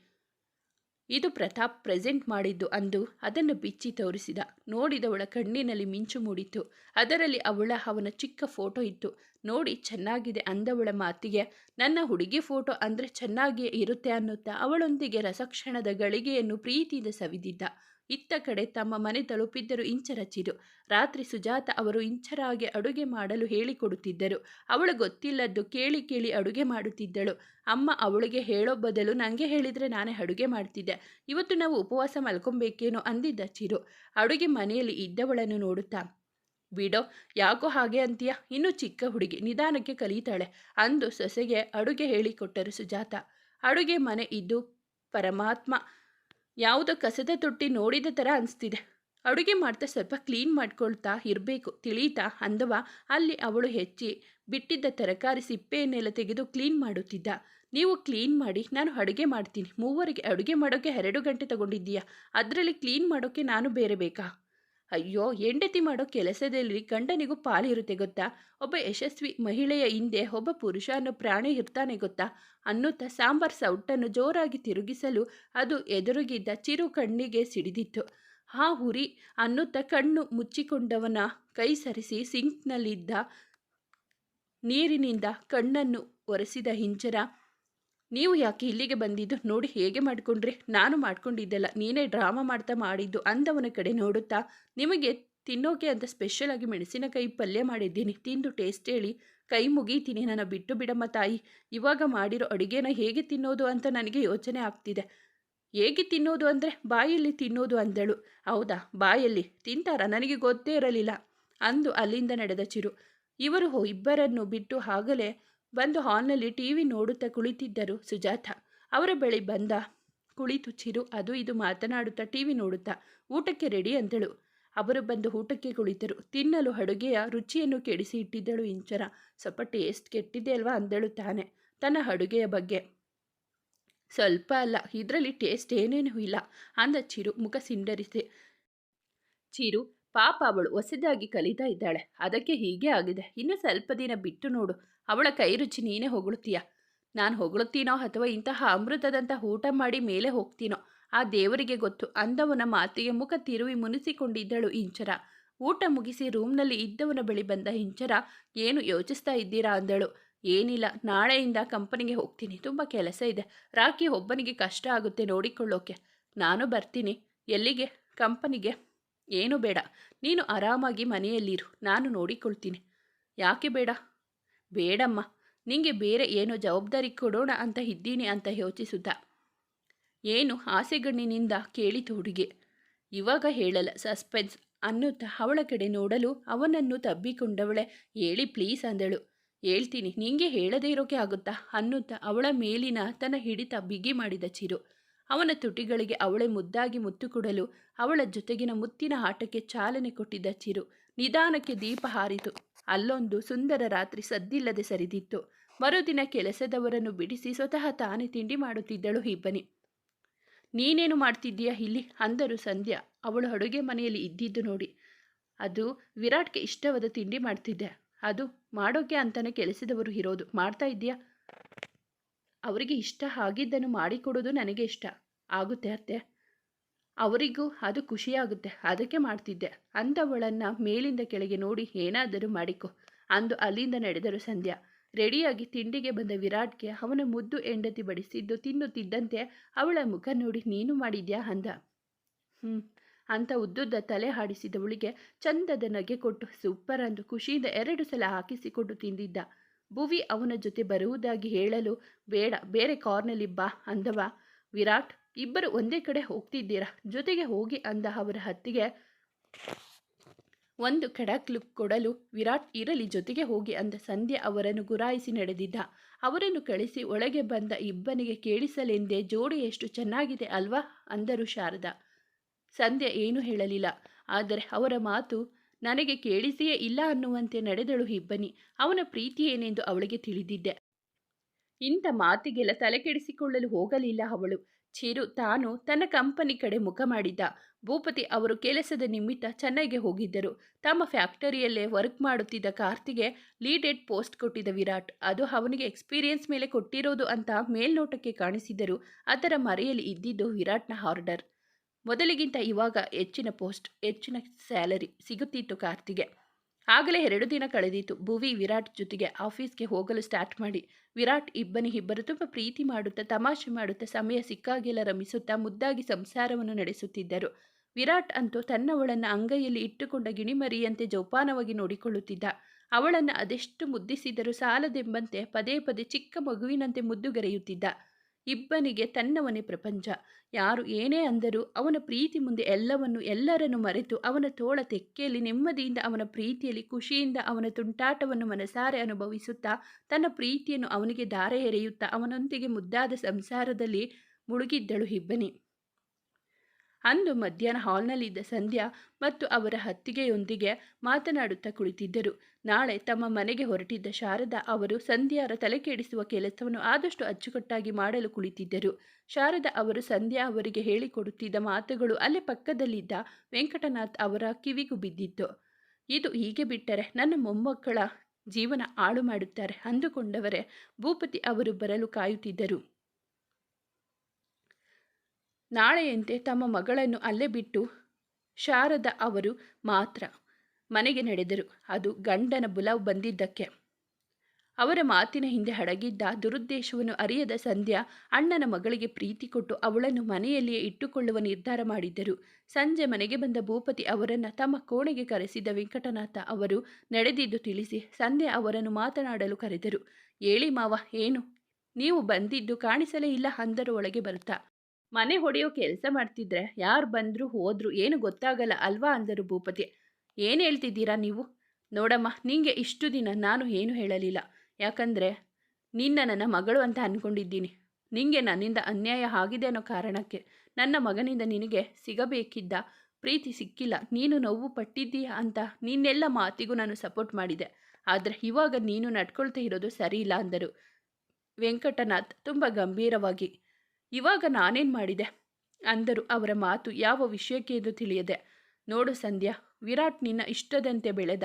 ಇದು ಪ್ರತಾಪ್ ಪ್ರೆಸೆಂಟ್ ಮಾಡಿದ್ದು ಅಂದು ಅದನ್ನು ಬಿಚ್ಚಿ ತೋರಿಸಿದ. ನೋಡಿದವಳ ಕಣ್ಣಿನಲ್ಲಿ ಮಿಂಚು ಮೂಡಿತು ಅದರಲ್ಲಿ ಅವಳ, ಅವನ ಚಿಕ್ಕ ಫೋಟೋ ಇತ್ತು. ನೋಡಿ ಚೆನ್ನಾಗಿದೆ ಅಂದವಳ ಮಾತಿಗೆ, ನನ್ನ ಹುಡುಗಿ ಫೋಟೋ ಅಂದರೆ ಚೆನ್ನಾಗಿಯೇ ಇರುತ್ತೆ ಅನ್ನುತ್ತಾ ಅವಳೊಂದಿಗೆ ರಸಕ್ಷಣದ ಗಳಿಗೆಯನ್ನು ಪ್ರೀತಿಯಿಂದ ಸವಿದಿದ್ದ. ಇತ್ತ ಕಡೆ ತಮ್ಮ ಮನೆ ತಲುಪಿದ್ದರು ಇಂಚರಚಿರು. ರಾತ್ರಿ ಸುಜಾತ ಅವರು ಇಂಚರಾಗಿ ಅಡುಗೆ ಮಾಡಲು ಹೇಳಿಕೊಡುತ್ತಿದ್ದರು. ಅವಳು ಗೊತ್ತಿಲ್ಲದ್ದು ಕೇಳಿ ಕೇಳಿ ಅಡುಗೆ ಮಾಡುತ್ತಿದ್ದಳು. ಅಮ್ಮ ಅವಳಿಗೆ ಹೇಳೋ ಬದಲು ನನಗೆ ಹೇಳಿದರೆ ನಾನೇ ಅಡುಗೆ ಮಾಡ್ತಿದ್ದೆ. ಇವತ್ತು ನಾವು ಉಪವಾಸ ಮಲ್ಕೊಬೇಕೇನೋ ಅಂದಿದ್ದ ಚಿರು. ಅಡುಗೆ ಮನೆಯಲ್ಲಿ ಇದ್ದವಳನ್ನು ನೋಡುತ್ತಾ ಬಿಡೋ ಯಾಕೋ ಹಾಗೆ ಅಂತೀಯ? ಇನ್ನೂ ಚಿಕ್ಕ ಹುಡುಗಿ, ನಿಧಾನಕ್ಕೆ ಕಲಿತಾಳೆ ಅಂದು ಸೊಸೆಗೆ ಅಡುಗೆ ಹೇಳಿಕೊಟ್ಟರು ಸುಜಾತ. ಅಡುಗೆ ಮನೆ ಇದ್ದು ಪರಮಾತ್ಮ ಯಾವುದೋ ಕಸದ ತೊಟ್ಟಿ ನೋಡಿದ ಥರ ಅನಿಸ್ತಿದೆ. ಅಡುಗೆ ಮಾಡ್ತಾ ಸ್ವಲ್ಪ ಕ್ಲೀನ್ ಮಾಡ್ಕೊಳ್ತಾ ಇರಬೇಕು, ತಿಳಿತಾ ಅಂದವ ಅಲ್ಲಿ ಅವಳು ಹೆಚ್ಚಿ ಬಿಟ್ಟಿದ್ದ ತರಕಾರಿ ಸಿಪ್ಪೆಯನ್ನೆಲ್ಲ ತೆಗೆದು ಕ್ಲೀನ್ ಮಾಡುತ್ತಿದ್ದ. ನೀವು ಕ್ಲೀನ್ ಮಾಡಿ, ನಾನು ಅಡುಗೆ ಮಾಡ್ತೀನಿ. ಮೂವರಿಗೆ ಅಡುಗೆ ಮಾಡೋಕ್ಕೆ ಎರಡು ಗಂಟೆ ತಗೊಂಡಿದ್ದೀಯಾ? ಅದರಲ್ಲಿ ಕ್ಲೀನ್ ಮಾಡೋಕ್ಕೆ ನಾನು ಬೇರೆ ಬೇಕಾ? ಅಯ್ಯೋ, ಹೆಂಡತಿ ಮಾಡೋ ಕೆಲಸದಲ್ಲಿ ಗಂಡನಿಗೂ ಪಾಲಿರುತ್ತೆ ಗೊತ್ತಾ? ಒಬ್ಬ ಯಶಸ್ವಿ ಮಹಿಳೆಯ ಹಿಂದೆ ಒಬ್ಬ ಪುರುಷ ಅನ್ನೋ ಪ್ರಾಣಿ ಇರ್ತಾನೆ ಗೊತ್ತಾ? ಅನ್ನುತ್ತಾ ಸಾಂಬಾರ್ ಸೌಟನ್ನು ಜೋರಾಗಿ ತಿರುಗಿಸಲು ಅದು ಎದುರುಗಿದ್ದ ಚಿರು ಕಣ್ಣಿಗೆ ಸಿಡಿದಿತ್ತು. ಆ ಹುರಿ ಅನ್ನುತ್ತಾ ಕಣ್ಣು ಮುಚ್ಚಿಕೊಂಡವನ ಕೈ ಸರಿಸಿ ಸಿಂಕ್ನಲ್ಲಿದ್ದ ನೀರಿನಿಂದ ಕಣ್ಣನ್ನು ಒರೆಸಿದ ಹಿಂಜರ ನೀವು ಯಾಕೆ ಇಲ್ಲಿಗೆ ಬಂದಿದ್ದು? ನೋಡಿ ಹೇಗೆ ಮಾಡ್ಕೊಂಡ್ರಿ? ನಾನು ಮಾಡ್ಕೊಂಡಿದ್ದೆಲ್ಲ. ನೀನೇ ಡ್ರಾಮಾ ಮಾಡ್ತಾ ಮಾಡಿದ್ದು ಅಂದವನ ಕಡೆ ನೋಡುತ್ತಾ? ನಿಮಗೆ ತಿನ್ನೋಕೆ ಅಂತ ಸ್ಪೆಷಲಾಗಿ ಮೆಣಸಿನಕಾಯಿ ಪಲ್ಯ ಮಾಡಿದ್ದೀನಿ. ತಿಂದು ಟೇಸ್ಟ್ ಹೇಳಿ. ಕೈ ಮುಗೀತೀನಿ. ನನ್ನ ಬಿಟ್ಟು ಬಿಡಮ್ಮ ತಾಯಿ. ಇವಾಗ ಮಾಡಿರೋ ಅಡುಗೆನ ಹೇಗೆ ತಿನ್ನೋದು ಅಂತ ನನಗೆ ಯೋಚನೆ ಆಗ್ತಿದೆ. ಹೇಗೆ ತಿನ್ನೋದು ಅಂದರೆ ಬಾಯಲ್ಲಿ ತಿನ್ನೋದು ಅಂದಳು. ಹೌದಾ? ಬಾಯಲ್ಲಿ. ತಿಂತಾರ? ನನಗೆ ಗೊತ್ತೇ ಇರಲಿಲ್ಲ ಅಂದು ಅಲ್ಲಿಂದ ನಡೆದ ಚಿರು. ಇವರು ಇಬ್ಬರನ್ನು ಬಿಟ್ಟು ಆಗಲೇ ಬಂದು ಹಾಲ್ನಲ್ಲಿ ಟಿ ವಿ ನೋಡುತ್ತಾ ಕುಳಿತಿದ್ದರು ಸುಜಾತ. ಅವರ ಬಳಿ ಬಂದ ಕುಳಿತು ಚಿರು, ಅದು ಇದು ಮಾತನಾಡುತ್ತಾ ಟಿವಿ ನೋಡುತ್ತಾ ಊಟಕ್ಕೆ ರೆಡಿ ಅಂದಳು. ಅವರು ಬಂದು ಊಟಕ್ಕೆ ಕುಳಿತರು. ತಿನ್ನಲು ಅಡುಗೆಯ ರುಚಿಯನ್ನು ಕೆಡಿಸಿ ಇಟ್ಟಿದ್ದಳು ಇಂಚರ. ಸ್ವಲ್ಪ ಟೇಸ್ಟ್ ಕೆಟ್ಟಿದೆ ಅಲ್ವಾ ಅಂದಳು ತಾನೆ. ತನ್ನ ಅಡುಗೆಯ ಬಗ್ಗೆ ಸ್ವಲ್ಪ ಅಲ್ಲ, ಇದರಲ್ಲಿ ಟೇಸ್ಟ್ ಏನೇನೂ ಇಲ್ಲ ಅಂದ ಚಿರು, ಮುಖ ಸಿಂಡರಿಸಿ. ಚಿರು, ಪಾಪ ಅವಳು ಹೊಸದಾಗಿ ಕಲಿತಾ ಇದ್ದಾಳೆ. ಅದಕ್ಕೆ ಹೀಗೆ ಆಗಿದೆ. ಇನ್ನು ಸ್ವಲ್ಪ ದಿನ ಬಿಟ್ಟು ನೋಡು. ಅವಳ ಕೈ ರುಚಿ ನೀನೇ ಹೊಗಳುತ್ತೀಯ. ನಾನು ಹೊಗಳುತ್ತೀನೋ ಅಥವಾ ಇಂತಹ ಅಮೃತದಂಥ ಊಟ ಮಾಡಿ ಮೇಲೆ ಹೋಗ್ತೀನೋ, ಆ ದೇವರಿಗೆ ಗೊತ್ತು. ಅಂದವನ ಮಾತಿಗೆ ಮುಖ ತಿರುವಿ ಮುನಿಸಿಕೊಂಡಿದ್ದಳು ಇಂಚರ. ಊಟ ಮುಗಿಸಿ ರೂಮ್ನಲ್ಲಿ ಇದ್ದವನ ಬಳಿ ಬಂದ ಇಂಚರ, ಏನು ಯೋಚಿಸ್ತಾ ಇದ್ದೀರಾ? ಅಂದಳು. ಏನಿಲ್ಲ, ನಾಳೆಯಿಂದ ಕಂಪನಿಗೆ ಹೋಗ್ತೀನಿ. ತುಂಬ ಕೆಲಸ ಇದೆ. ರಾಕಿ ಒಬ್ಬನಿಗೆ ಕಷ್ಟ ಆಗುತ್ತೆ ನೋಡಿಕೊಳ್ಳೋಕೆ. ನಾನು ಬರ್ತೀನಿ. ಎಲ್ಲಿಗೆ? ಕಂಪನಿಗೆ. ಏನು ಬೇಡ. ನೀನು ಆರಾಮಾಗಿ ಮನೆಯಲ್ಲಿರು. ನಾನು ನೋಡಿಕೊಳ್ತೀನಿ. ಯಾಕೆ ಬೇಡ? ಬೇಡಮ್ಮ, ನಿಂಗೆ ಬೇರೆ ಏನೋ ಜವಾಬ್ದಾರಿ ಕೊಡೋಣ ಅಂತ ಇದ್ದೀನಿ ಅಂತ ಯೋಚಿಸುತ್ತ. ಏನು ಆಸೆಗಣ್ಣಿನಿಂದ ಕೇಳಿತು ಹುಡುಗಿ. ಇವಾಗ ಹೇಳಲ್ಲ, ಸಸ್ಪೆನ್ಸ್ ಅನ್ನುತ್ತಾ ಅವಳ ಕಡೆ ನೋಡಲು ಅವನನ್ನು ತಬ್ಬಿಕೊಂಡವಳೆ. ಹೇಳಿ ಪ್ಲೀಸ್ ಅಂದಳು. ಹೇಳ್ತೀನಿ, ನಿಂಗೆ ಹೇಳದೇ ಇರೋಕೆ ಆಗುತ್ತಾ ಅನ್ನುತ್ತಾ ಅವಳ ಮೇಲಿನ ತನ್ನ ಹಿಡಿತ ಬಿಗಿ ಮಾಡಿದ ಚಿರು. ಅವನ ತುಟಿಗಳಿಗೆ ಅವಳೆ ಮುದ್ದಾಗಿ ಮುತ್ತು ಕೊಡಲು ಅವಳ ಜೊತೆಗಿನ ಮುತ್ತಿನ ಆಟಕ್ಕೆ ಚಾಲನೆ ಕೊಟ್ಟಿದ್ದ ಚಿರು. ನಿಧಾನಕ್ಕೆ ದೀಪ ಹಾರಿತು. ಅಲ್ಲೊಂದು ಸುಂದರ ರಾತ್ರಿ ಸದ್ದಿಲ್ಲದೆ ಸರಿದಿತ್ತು. ಮರುದಿನ ಕೆಲಸದವರನ್ನು ಬಿಡಿಸಿ ಸ್ವತಃ ತಾನೇ ತಿಂಡಿ ಮಾಡುತ್ತಿದ್ದಳು ಇಬ್ಬನಿ ನೀನೇನು ಮಾಡ್ತಿದ್ದೀಯಾ ಇಲ್ಲಿ? ಅಂದರು ಸಂಧ್ಯಾ. ಅವಳು ಅಡುಗೆ ಮನೆಯಲ್ಲಿ ಇದ್ದಿದ್ದು ನೋಡಿ. ಅದು ವಿರಾಟ್ಗೆ ಇಷ್ಟವಾದ ತಿಂಡಿ ಮಾಡ್ತಿದ್ದೆ. ಅದು ಮಾಡೋಕೆ ಅಂತಲೇ ಕೆಲಸದವರು ಇರೋದು. ಮಾಡ್ತಾ ಇದೆಯಾ ಅವರಿಗೆ ಇಷ್ಟ ಆಗಿದ್ದನ್ನು ಮಾಡಿಕೊಡೋದು ನನಗೆ ಇಷ್ಟ. ಆಗುತ್ತೆ ಅತ್ತೆ. ಅವರಿಗೂ ಅದು ಖುಷಿಯಾಗುತ್ತೆ. ಅದಕ್ಕೆ ಮಾಡ್ತಿದ್ದೆ. ಅಂಥವಳನ್ನು ಮೇಲಿಂದ ಕೆಳಗೆ ನೋಡಿ ಏನಾದರೂ ಮಾಡಿಕೊ ಅಂದು ಅಲ್ಲಿಂದ ನಡೆದರು ಸಂಧ್ಯಾ. ರೆಡಿಯಾಗಿ ತಿಂಡಿಗೆ ಬಂದ ವಿರಾಟ್ಗೆ ಅವನ ಮುದ್ದು ಹೆಂಡತಿ ಬಡಿಸಿದ್ದು ತಿನ್ನುತ್ತಿದ್ದಂತೆ ಅವಳ ಮುಖ ನೋಡಿ, ನೀನು ಮಾಡಿದ್ಯಾ? ಅಂದ. ಹ್ಞೂ ಅಂತ ಉದ್ದುದ್ದ ತಲೆ ಹಾಡಿಸಿದವಳಿಗೆ ಚಂದದ ನಗೆ ಕೊಟ್ಟು ಸೂಪರ್ ಅಂದು ಖುಷಿಯಿಂದ ಎರಡು ಸಲ ಹಾಕಿಸಿಕೊಂಡು ತಿಂದಿದ್ದ. ಭುವಿ ಅವನ ಜೊತೆ ಬರುವುದಾಗಿ ಹೇಳಲು, ಬೇಡ, ಬೇರೆ ಕಾರ್ನಲ್ಲಿ ಬಾ ಅಂದವ. ವಿರಾಟ್ ಇಬ್ಬರು ಒಂದೇ ಕಡೆ ಹೋಗ್ತಿದ್ದೀರಾ? ಜೊತೆಗೆ ಹೋಗಿ ಅಂದ ಅವರ ಹತ್ತಿಗೆ ಒಂದು ಲುಕ್ ಕೊಡಲು ವಿರಾಟ್ ಇರಲಿ ಜೊತೆಗೆ ಹೋಗಿ ಅಂದ ಸಂಧ್ಯಾ ಅವರನ್ನು ಗುರಾಯಿಸಿ ನಡೆದಿದ್ದ. ಅವರನ್ನು ಕಳಿಸಿ ಒಳಗೆ ಬಂದ ಇಬ್ಬನಿಗೆ ಕೇಳಿಸಲೆಂದೇ ಜೋಡಿ ಎಷ್ಟು ಚೆನ್ನಾಗಿದೆ ಅಲ್ವಾ? ಅಂದರು ಶಾರದಾ. ಸಂಧ್ಯಾ ಏನೂ ಹೇಳಲಿಲ್ಲ. ಆದರೆ ಅವರ ಮಾತು ನನಗೆ ಕೇಳಿಸಿಯೇ ಇಲ್ಲ ಅನ್ನುವಂತೆ ನಡೆದಳು ಇಬ್ಬನಿ. ಅವನ ಪ್ರೀತಿ ಏನೆಂದು ಅವಳಿಗೆ ತಿಳಿದಿದ್ದೆ. ಇಂಥ ಮಾತಿಗೆಲ್ಲ ತಲೆಕೆಡಿಸಿಕೊಳ್ಳಲು ಹೋಗಲಿಲ್ಲ ಅವಳು. ಚಿರು ತಾನು ತನ್ನ ಕಂಪನಿ ಕಡೆ ಮುಖ ಮಾಡಿದ್ದ. ಭೂಪತಿ ಅವರು ಕೆಲಸದ ನಿಮಿತ್ತ ಚೆನ್ನೈಗೆ ಹೋಗಿದ್ದರು. ತಮ್ಮ ಫ್ಯಾಕ್ಟರಿಯಲ್ಲೇ ವರ್ಕ್ ಮಾಡುತ್ತಿದ್ದ ಕಾರ್ತಿಗೆ ಲೀಡೆಡ್ ಪೋಸ್ಟ್ ಕೊಟ್ಟಿದ್ದ ವಿರಾಟ್. ಅದು ಅವನಿಗೆ ಎಕ್ಸ್ಪೀರಿಯನ್ಸ್ ಮೇಲೆ ಕೊಟ್ಟಿರೋದು ಅಂತ ಮೇಲ್ನೋಟಕ್ಕೆ ಕಾಣಿಸಿದರು ಅದರ ಮರೆಯಲ್ಲಿ ಇದ್ದಿದ್ದು ವಿರಾಟ್ನ ಆರ್ಡರ್. ಮೊದಲಿಗಿಂತ ಇವಾಗ ಹೆಚ್ಚಿನ ಪೋಸ್ಟ್, ಹೆಚ್ಚಿನ ಸ್ಯಾಲರಿ ಸಿಗುತ್ತಿತ್ತು ಕಾರ್ತಿಗೆ. ಆಗಲೇ ಎರಡು ದಿನ ಕಳೆದಿತ್ತು ಭುವಿ ವಿರಾಟ್ ಜೊತೆಗೆ ಆಫೀಸ್ಗೆ ಹೋಗಲು ಸ್ಟಾರ್ಟ್ ಮಾಡಿ. ವಿರಾಟ್ ಇಬ್ಬನಿ ಇಬ್ಬರು ತುಂಬ ಪ್ರೀತಿ ಮಾಡುತ್ತಾ, ತಮಾಷೆ ಮಾಡುತ್ತಾ, ಸಮಯ ಸಿಕ್ಕಾಗೆಲ್ಲ ರಮಿಸುತ್ತಾ, ಮುದ್ದಾಗಿ ಸಂಸಾರವನ್ನು ನಡೆಸುತ್ತಿದ್ದರು. ವಿರಾಟ್ ಅಂತೂ ತನ್ನವಳನ್ನು ಅಂಗೈಯಲ್ಲಿ ಇಟ್ಟುಕೊಂಡ ಗಿಣಿಮರಿಯಂತೆ ಜೋಪಾನವಾಗಿ ನೋಡಿಕೊಳ್ಳುತ್ತಿದ್ದ. ಅವಳನ್ನು ಅದೆಷ್ಟು ಮುದ್ದಿಸಿದರೂ ಸಾಲದೆಂಬಂತೆ ಪದೇ ಪದೇ ಚಿಕ್ಕ ಮಗುವಿನಂತೆ ಮುದ್ದುಗರೆಯುತ್ತಿದ್ದ. ಇಬ್ಬನಿಗೆ ತನ್ನವನೇ ಪ್ರಪಂಚ. ಯಾರು ಏನೇ ಅಂದರೂ ಅವನ ಪ್ರೀತಿ ಮುಂದೆ ಎಲ್ಲವನ್ನು ಎಲ್ಲರನ್ನು ಮರೆತು ಅವನ ತೋಳ ತೆಕ್ಕೆಯಲ್ಲಿ ನೆಮ್ಮದಿಯಿಂದ ಅವನ ಪ್ರೀತಿಯಲ್ಲಿ ಖುಷಿಯಿಂದ ಅವನ ತುಂಟಾಟವನ್ನು ಮನಸಾರೆ ಅನುಭವಿಸುತ್ತಾ ತನ್ನ ಪ್ರೀತಿಯನ್ನು ಅವನಿಗೆ ಧಾರೆ ಎರೆಯುತ್ತಾ ಅವನೊಂದಿಗೆ ಮುದ್ದಾದ ಸಂಸಾರದಲ್ಲಿ ಮುಳುಗಿದ್ದಳು ಇಬ್ಬನಿ. ಅಂದು ಮಧ್ಯಾಹ್ನ ಹಾಲ್ನಲ್ಲಿದ್ದ ಸಂಧ್ಯಾ ಮತ್ತು ಅವರ ಹತ್ತಿಗೆಯೊಂದಿಗೆ ಮಾತನಾಡುತ್ತಾ ಕುಳಿತಿದ್ದರು. ನಾಳೆ ತಮ್ಮ ಮನೆಗೆ ಹೊರಟಿದ್ದ ಶಾರದಾ ಅವರು ಸಂಧ್ಯಾರ ತಲೆ ಕೆಡಿಸುವ ಕೆಲಸವನ್ನು ಆದಷ್ಟು ಅಚ್ಚುಕಟ್ಟಾಗಿ ಮಾಡಲು ಕುಳಿತಿದ್ದರು. ಶಾರದಾ ಅವರು ಸಂಧ್ಯಾ ಅವರಿಗೆ ಹೇಳಿಕೊಡುತ್ತಿದ್ದ ಮಾತುಗಳು ಅಲ್ಲೇ ಪಕ್ಕದಲ್ಲಿದ್ದ ವೆಂಕಟನಾಥ್ ಅವರ ಕಿವಿಗೂ ಬಿದ್ದಿತ್ತು. ಇದು ಹೀಗೆ ಬಿಟ್ಟರೆ ನನ್ನ ಮೊಮ್ಮಕ್ಕಳ ಜೀವನ ಹಾಳು ಮಾಡುತ್ತಾರೆ ಅಂದುಕೊಂಡವರೇ ಭೂಪತಿ ಅವರು ಬರಲು ಕಾಯುತ್ತಿದ್ದರು. ನಾಳೆಯಂತೆ ತಮ್ಮ ಮಗಳನ್ನು ಅಲ್ಲೇ ಬಿಟ್ಟು ಶಾರದ ಅವರು ಮಾತ್ರ ಮನೆಗೆ ನಡೆದರು. ಅದು ಗಂಡನ ಬುಲಾವ್ ಬಂದಿದ್ದಕ್ಕೆ. ಅವರ ಮಾತಿನ ಹಿಂದೆ ಅಡಗಿದ್ದ ದುರುದ್ದೇಶವನ್ನು ಅರಿಯದ ಸಂಧ್ಯಾ ಅಣ್ಣನ ಮಗಳಿಗೆ ಪ್ರೀತಿ ಕೊಟ್ಟು ಅವಳನ್ನು ಮನೆಯಲ್ಲಿಯೇ ಇಟ್ಟುಕೊಳ್ಳುವ ನಿರ್ಧಾರ ಮಾಡಿದ್ದರು. ಸಂಜೆ ಮನೆಗೆ ಬಂದ ಭೂಪತಿ ಅವರನ್ನು ತಮ್ಮ ಕೋಣೆಗೆ ಕರೆಸಿದ ವೆಂಕಟನಾಥ ಅವರು ನಡೆದಿದ್ದು ತಿಳಿಸಿ ಸಂಧ್ಯಾ ಅವರನ್ನು ಮಾತನಾಡಲು ಕರೆದರು. ಹೇಳಿ ಮಾವ, ಏನು? ನೀವು ಬಂದಿದ್ದು ಕಾಣಿಸಲೇ ಇಲ್ಲ ಅಂದರು ಒಳಗೆ ಬರುತ್ತಾ? ಮನೆ ಹೊಡೆಯೋ ಕೆಲಸ ಮಾಡ್ತಿದ್ರೆ ಯಾರು ಬಂದರೂ ಹೋದ್ರು ಏನು ಗೊತ್ತಾಗಲ್ಲ ಅಲ್ವಾ ಅಂದರು ಭೂಪತಿ. ಏನು ಹೇಳ್ತಿದ್ದೀರಾ ನೀವು? ನೋಡಮ್ಮ, ನಿಂಗೆ ಇಷ್ಟು ದಿನ ನಾನು ಏನು ಹೇಳಲಿಲ್ಲ. ಯಾಕಂದರೆ ನಿನ್ನ ನನ್ನ ಮಗಳು ಅಂತ ಅಂದ್ಕೊಂಡಿದ್ದೀನಿ ನಿಂಗೆ ನನ್ನಿಂದ ಅನ್ಯಾಯ ಆಗಿದೆ ಅನ್ನೋ ಕಾರಣಕ್ಕೆ ನನ್ನ ಮಗನಿಂದ ನಿನಗೆ ಸಿಗಬೇಕಿದ್ದ ಪ್ರೀತಿ ಸಿಕ್ಕಿಲ್ಲ. ನೀನು ನೋವು ಪಟ್ಟಿದ್ದೀಯ ಅಂತ ನಿನ್ನೆಲ್ಲ ಮಾತಿಗೂ ನಾನು ಸಪೋರ್ಟ್ ಮಾಡಿದೆ. ಆದರೆ ಇವಾಗ ನೀನು ನಡ್ಕೊಳ್ತಾ ಇರೋದು ಸರಿ ಇಲ್ಲ ಅಂದರು ವೆಂಕಟನಾಥ್ ತುಂಬ ಗಂಭೀರವಾಗಿ. ಇವಾಗ ನಾನೇನು ಮಾಡಿದೆ? ಅಂದರು ಅವರ ಮಾತು ಯಾವ ವಿಷಯಕ್ಕೆ ಎಂದು ತಿಳಿಯದೆ. ನೋಡು ಸಂಧ್ಯಾ, ವಿರಾಟ್ ನಿನ್ನ ಇಷ್ಟದಂತೆ ಬೆಳೆದ.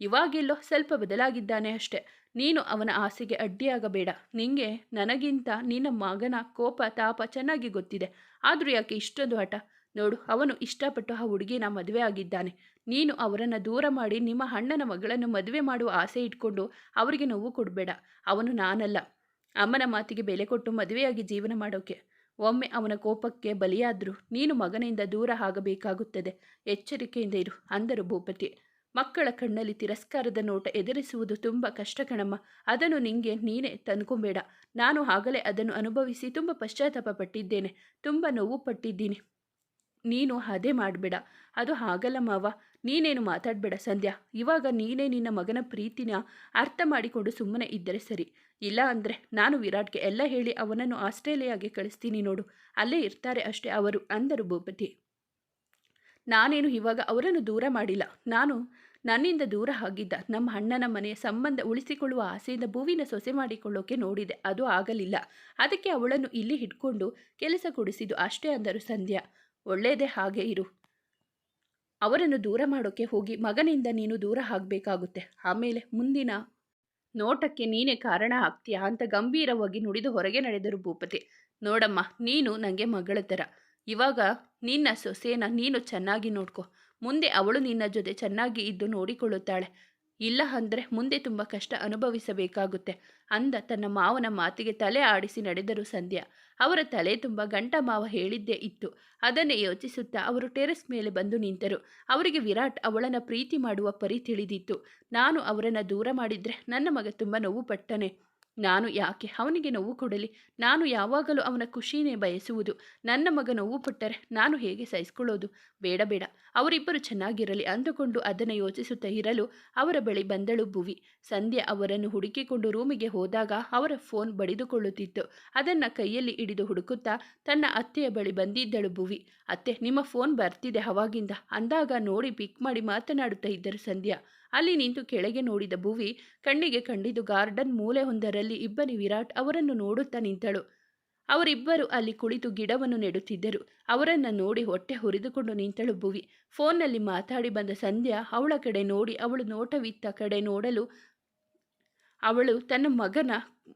ಇವಾಗೆಲ್ಲೋ ಸ್ವಲ್ಪ ಬದಲಾಗಿದ್ದಾನೆ ಅಷ್ಟೆ. ನೀನು ಅವನ ಆಸೆಗೆ ಅಡ್ಡಿಯಾಗಬೇಡ. ನಿಂಗೆ, ನನಗಿಂತ ನಿನ್ನ ಮಗನ ಕೋಪ, ತಾಪ ಚೆನ್ನಾಗಿ ಗೊತ್ತಿದೆ. ಆದರೂ ಯಾಕೆ ಇಷ್ಟೊಂದು ಹಠ? ನೋಡು, ಅವನು ಇಷ್ಟಪಟ್ಟು ಆ ಹುಡುಗಿನ ಮದುವೆ ಆಗಿದ್ದಾನೆ. ನೀನು ಅವರನ್ನು ದೂರ ಮಾಡಿ ನಿಮ್ಮ ಅಣ್ಣನ ಮಗಳನ್ನು ಮದುವೆ ಮಾಡುವ ಆಸೆ ಇಟ್ಕೊಂಡು ಅವರಿಗೆ ನೋವು ಕೊಡಬೇಡ. ಅವನು ನಾನಲ್ಲ. ಅಮ್ಮನ ಮಾತಿಗೆ ಬೆಲೆ ಕೊಟ್ಟು ಮದುವೆಯಾಗಿ ಜೀವನ ಮಾಡೋಕೆ. ಒಮ್ಮೆ ಅವನ ಕೋಪಕ್ಕೆ ಬಲಿಯಾದರೂ ನೀನು ಮಗನಿಂದ ದೂರ ಆಗಬೇಕಾಗುತ್ತದೆ. ಎಚ್ಚರಿಕೆಯಿಂದ ಇರು, ಅಂದರು ಭೂಪತಿ. ಮಕ್ಕಳ ಕಣ್ಣಲ್ಲಿ ತಿರಸ್ಕಾರದ ನೋಟ ಎದುರಿಸುವುದು ತುಂಬ ಕಷ್ಟ ಕಣಮ್ಮ. ಅದನ್ನು ನಿಂಗೆ, ನೀನೇ ತಂದ್ಕೊಂಬೇಡ. ನಾನು ಆಗಲೇ ಅದನ್ನು ಅನುಭವಿಸಿ ತುಂಬ ಪಶ್ಚಾತ್ತಾಪ ಪಟ್ಟಿದ್ದೇನೆ ತುಂಬ ನೋವು ಪಟ್ಟಿದ್ದೀನಿ. ನೀನು ಅದೇ ಮಾಡಬೇಡ. ಅದು ಆಗಲ್ಲ ಮಾವ. ನೀನೇನು ಮಾತಾಡಬೇಡ ಸಂಧ್ಯಾ. ಇವಾಗ ನೀನೇ ನಿನ್ನ ಮಗನ ಪ್ರೀತಿನ ಅರ್ಥ ಮಾಡಿಕೊಂಡು ಸುಮ್ಮನೆ ಇದ್ದರೆ ಸರಿ. ಇಲ್ಲ ಅಂದರೆ ನಾನು ವಿರಾಟ್ಗೆ ಎಲ್ಲ ಹೇಳಿ ಅವನನ್ನು ಆಸ್ಟ್ರೇಲಿಯಾಗೆ ಕಳಿಸ್ತೀನಿ ನೋಡು. ಅಲ್ಲೇ ಇರ್ತಾರೆ ಅಷ್ಟೇ ಅವರು ಅಂದರು ಭೂಪತಿ. ನಾನೇನು ಇವಾಗ ಅವರನ್ನು ದೂರ ಮಾಡಿಲ್ಲ. ನಾನು ನನ್ನಿಂದ ದೂರ ಆಗಿದ್ದ ನಮ್ಮ ಅಣ್ಣನ ಮನೆಯ ಸಂಬಂಧ ಉಳಿಸಿಕೊಳ್ಳುವ ಆಸೆಯಿಂದ ಭೂವಿನ ಸೊಸೆ ಮಾಡಿಕೊಳ್ಳೋಕೆ ನೋಡಿದೆ. ಅದು ಆಗಲಿಲ್ಲ. ಅದಕ್ಕೆ ಅವಳನ್ನು ಇಲ್ಲಿ ಹಿಡ್ಕೊಂಡು ಕೆಲಸ ಕೊಡಿಸಿದ್ದು ಅಷ್ಟೇ ಅಂದರು ಸಂಧ್ಯಾ. ಒಳ್ಳೆಯದೇ ಹಾಗೆ ಇರು. ಅವರನ್ನು ದೂರ ಮಾಡೋಕ್ಕೆ ಹೋಗಿ ಮಗನಿಂದ ನೀನು ದೂರ ಆಗಬೇಕಾಗುತ್ತೆ. ಆಮೇಲೆ ಮುಂದಿನ ನೋಟಕ್ಕೆ ನೀನೇ ಕಾರಣ ಆಗ್ತೀಯಾ? ಅಂತ ಗಂಭೀರವಾಗಿ ನುಡಿದು ಹೊರಗೆ ನಡೆದರು ಭೂಪತಿ. ನೋಡಮ್ಮ, ನೀನು ನನಗೆ ಮಗಳ ಥರ. ಇವಾಗ ನಿನ್ನ ಸೊಸೆನ ನೀನು ಚೆನ್ನಾಗಿ ನೋಡ್ಕೊ. ಮುಂದೆ ಅವಳು ನಿನ್ನ ಜೊತೆ ಚೆನ್ನಾಗಿ ಇದ್ದು ನೋಡಿಕೊಳ್ಳುತ್ತಾಳೆ. ಇಲ್ಲ ಅಂದರೆ ಮುಂದೆ ತುಂಬ ಕಷ್ಟ ಅನುಭವಿಸಬೇಕಾಗುತ್ತೆ, ಅಂದ ತನ್ನ ಮಾವನ ಮಾತಿಗೆ ತಲೆ ಆಡಿಸಿ ನಡೆದರು ಸಂಧ್ಯಾ. ಅವರ ತಲೆ ತುಂಬ ಗಂಟ ಮಾವ ಹೇಳಿದ್ದೇ ಇತ್ತು. ಅದನ್ನೇ ಯೋಚಿಸುತ್ತಾ ಅವರು ಟೆರೆಸ್ ಮೇಲೆ ಬಂದು ನಿಂತರು. ಅವರಿಗೆ ವಿರಾಟ್ ಅವಳನ್ನು ಪ್ರೀತಿ ಮಾಡುವ ಪರಿ ತಿಳಿದಿತ್ತು. ನಾನು ಅವರನ್ನು ದೂರ ಮಾಡಿದರೆ ನನ್ನ ಮಗ ತುಂಬ ನೋವು ಪಟ್ಟನೆ. ನಾನು ಯಾಕೆ ಅವನಿಗೆ ನೋವು ಕೊಡಲಿ? ನಾನು ಯಾವಾಗಲೂ ಅವನ ಖುಷಿನೇ ಬಯಸುವುದು. ನನ್ನ ಮಗ ನೋವು ಪಟ್ಟರೆ ನಾನು ಹೇಗೆ ಸಹಿಸ್ಕೊಳ್ಳೋದು? ಬೇಡ ಬೇಡ. ಅವರಿಬ್ಬರು ಚೆನ್ನಾಗಿರಲಿ ಅಂದುಕೊಂಡು ಅದನ್ನು ಯೋಚಿಸುತ್ತಾ ಇರಲು ಅವರ ಬಳಿ ಬಂದಳು ಭುವಿ. ಸಂಧ್ಯಾ ಅವರನ್ನು ಹುಡುಕಿಕೊಂಡು ರೂಮಿಗೆ ಹೋದಾಗ ಅವರ ಫೋನ್ ಬಡಿದುಕೊಳ್ಳುತ್ತಿತ್ತು. ಅದನ್ನು ಕೈಯಲ್ಲಿ ಹಿಡಿದು ಹುಡುಕುತ್ತಾ ತನ್ನ ಅತ್ತೆಯ ಬಳಿ ಬಂದಿದ್ದಳು ಭುವಿ. ಅತ್ತೆ, ನಿಮ್ಮ ಫೋನ್ ಬರ್ತಿದೆ ಅವಾಗಿಂದ. ಅಂದಾಗ ನೋಡಿ ಪಿಕ್ ಮಾಡಿ ಮಾತನಾಡುತ್ತಾ ಇದ್ದರು ಸಂಧ್ಯಾ. ಅಲ್ಲಿ ನಿಂತು ಕೆಳಗೆ ನೋಡಿದ ಭುವಿ ಕಣ್ಣಿಗೆ ಕಂಡಿದ್ದು ಗಾರ್ಡನ್ ಮೂಲೆ ಒಂದರಲ್ಲಿ ಇಬ್ಬನಿ ವಿರಾಟ್ ಅವರನ್ನು ನೋಡುತ್ತಾ ನಿಂತಳು. ಅವರಿಬ್ಬರು ಅಲ್ಲಿ ಕುಳಿತು ಗಿಡವನ್ನು ನೆಡುತ್ತಿದ್ದರು. ಅವರನ್ನು ನೋಡಿ ಹೊಟ್ಟೆ ಹುರಿದುಕೊಂಡು ನಿಂತಳು ಭುವಿ. ಫೋನ್ನಲ್ಲಿ ಮಾತಾಡಿ ಬಂದ ಸಂಧ್ಯಾ ಅವಳ ಕಡೆ ನೋಡಿ, ಅವಳು ನೋಟವಿತ್ತ ಕಡೆ ನೋಡಲು ಅವಳು ತನ್ನ ಮಗನ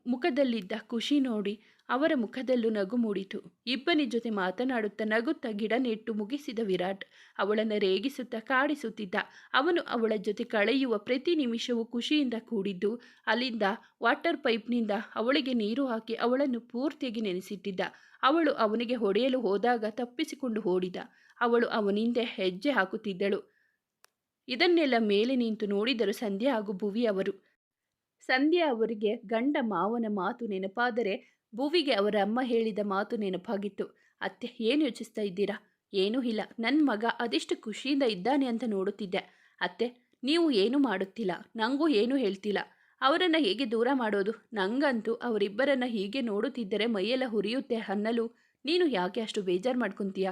ಮುಖದಲ್ಲಿದ್ದ ಖುಷಿ ನೋಡಿ ಅವರ ಮುಖದಲ್ಲೂ ನಗು ಮೂಡಿತು. ಇಬ್ಬನಿ ಜೊತೆ ಮಾತನಾಡುತ್ತಾ ನಗುತ್ತಾ ಗಿಡ ನೆಟ್ಟು ಮುಗಿಸಿದ ವಿರಾಟ್ ಅವಳನ್ನು ರೇಗಿಸುತ್ತಾ ಕಾಡಿಸುತ್ತಿದ್ದ. ಅವನು ಅವಳ ಜೊತೆ ಕಳೆಯುವ ಪ್ರತಿ ನಿಮಿಷವೂ ಖುಷಿಯಿಂದ ಕೂಡಿದ್ದು, ಅಲ್ಲಿಂದ ವಾಟರ್ ಪೈಪ್ನಿಂದ ಅವಳಿಗೆ ನೀರು ಹಾಕಿ ಅವಳನ್ನು ಪೂರ್ತಿಯಾಗಿ ನೆನೆಸಿಟ್ಟಿದ್ದ. ಅವಳು ಅವನಿಗೆ ಹೊಡೆಯಲು ಹೋದಾಗ ತಪ್ಪಿಸಿಕೊಂಡು ಓಡಿದ. ಅವಳು ಅವನಿಂದೆ ಹೆಜ್ಜೆ ಹಾಕುತ್ತಿದ್ದಳು. ಇದನ್ನೆಲ್ಲ ಮೇಲೆ ನಿಂತು ನೋಡಿದರು ಸಂಧ್ಯಾ ಹಾಗೂ ಭುವಿ ಅವರು, ಸಂಧ್ಯಾ ಅವರಿಗೆ ಗಂಡ ಮಾವನ ಮಾತು ನೆನಪಾದರೆ ಭುವಿಗೆ ಅವರ ಅಮ್ಮ ಹೇಳಿದ ಮಾತು ನೆನಪಾಗಿತ್ತು. ಅತ್ತೆ, ಏನು ಯೋಚಿಸ್ತಾ ಇದ್ದೀರಾ? ಏನೂ ಇಲ್ಲ. ನನ್ನ ಮಗ ಅದೆಷ್ಟು ಖುಷಿಯಿಂದ ಇದ್ದಾನೆ ಅಂತ ನೋಡುತ್ತಿದ್ದೆ. ಅತ್ತೆ, ನೀವು ಏನು ಮಾಡುತ್ತಿಲ್ಲ. ನನಗೂ ಏನೂ ಹೇಳ್ತಿಲ್ಲ. ಅವರನ್ನು ಹೇಗೆ ದೂರ ಮಾಡೋದು? ನಂಗಂತೂ ಅವರಿಬ್ಬರನ್ನು ಹೀಗೆ ನೋಡುತ್ತಿದ್ದರೆ ಮೈಯೆಲ್ಲ ಹುರಿಯುತ್ತೆ ಅನ್ನಲು. ನೀನು ಯಾಕೆ ಅಷ್ಟು ಬೇಜಾರು ಮಾಡ್ಕೊತೀಯ?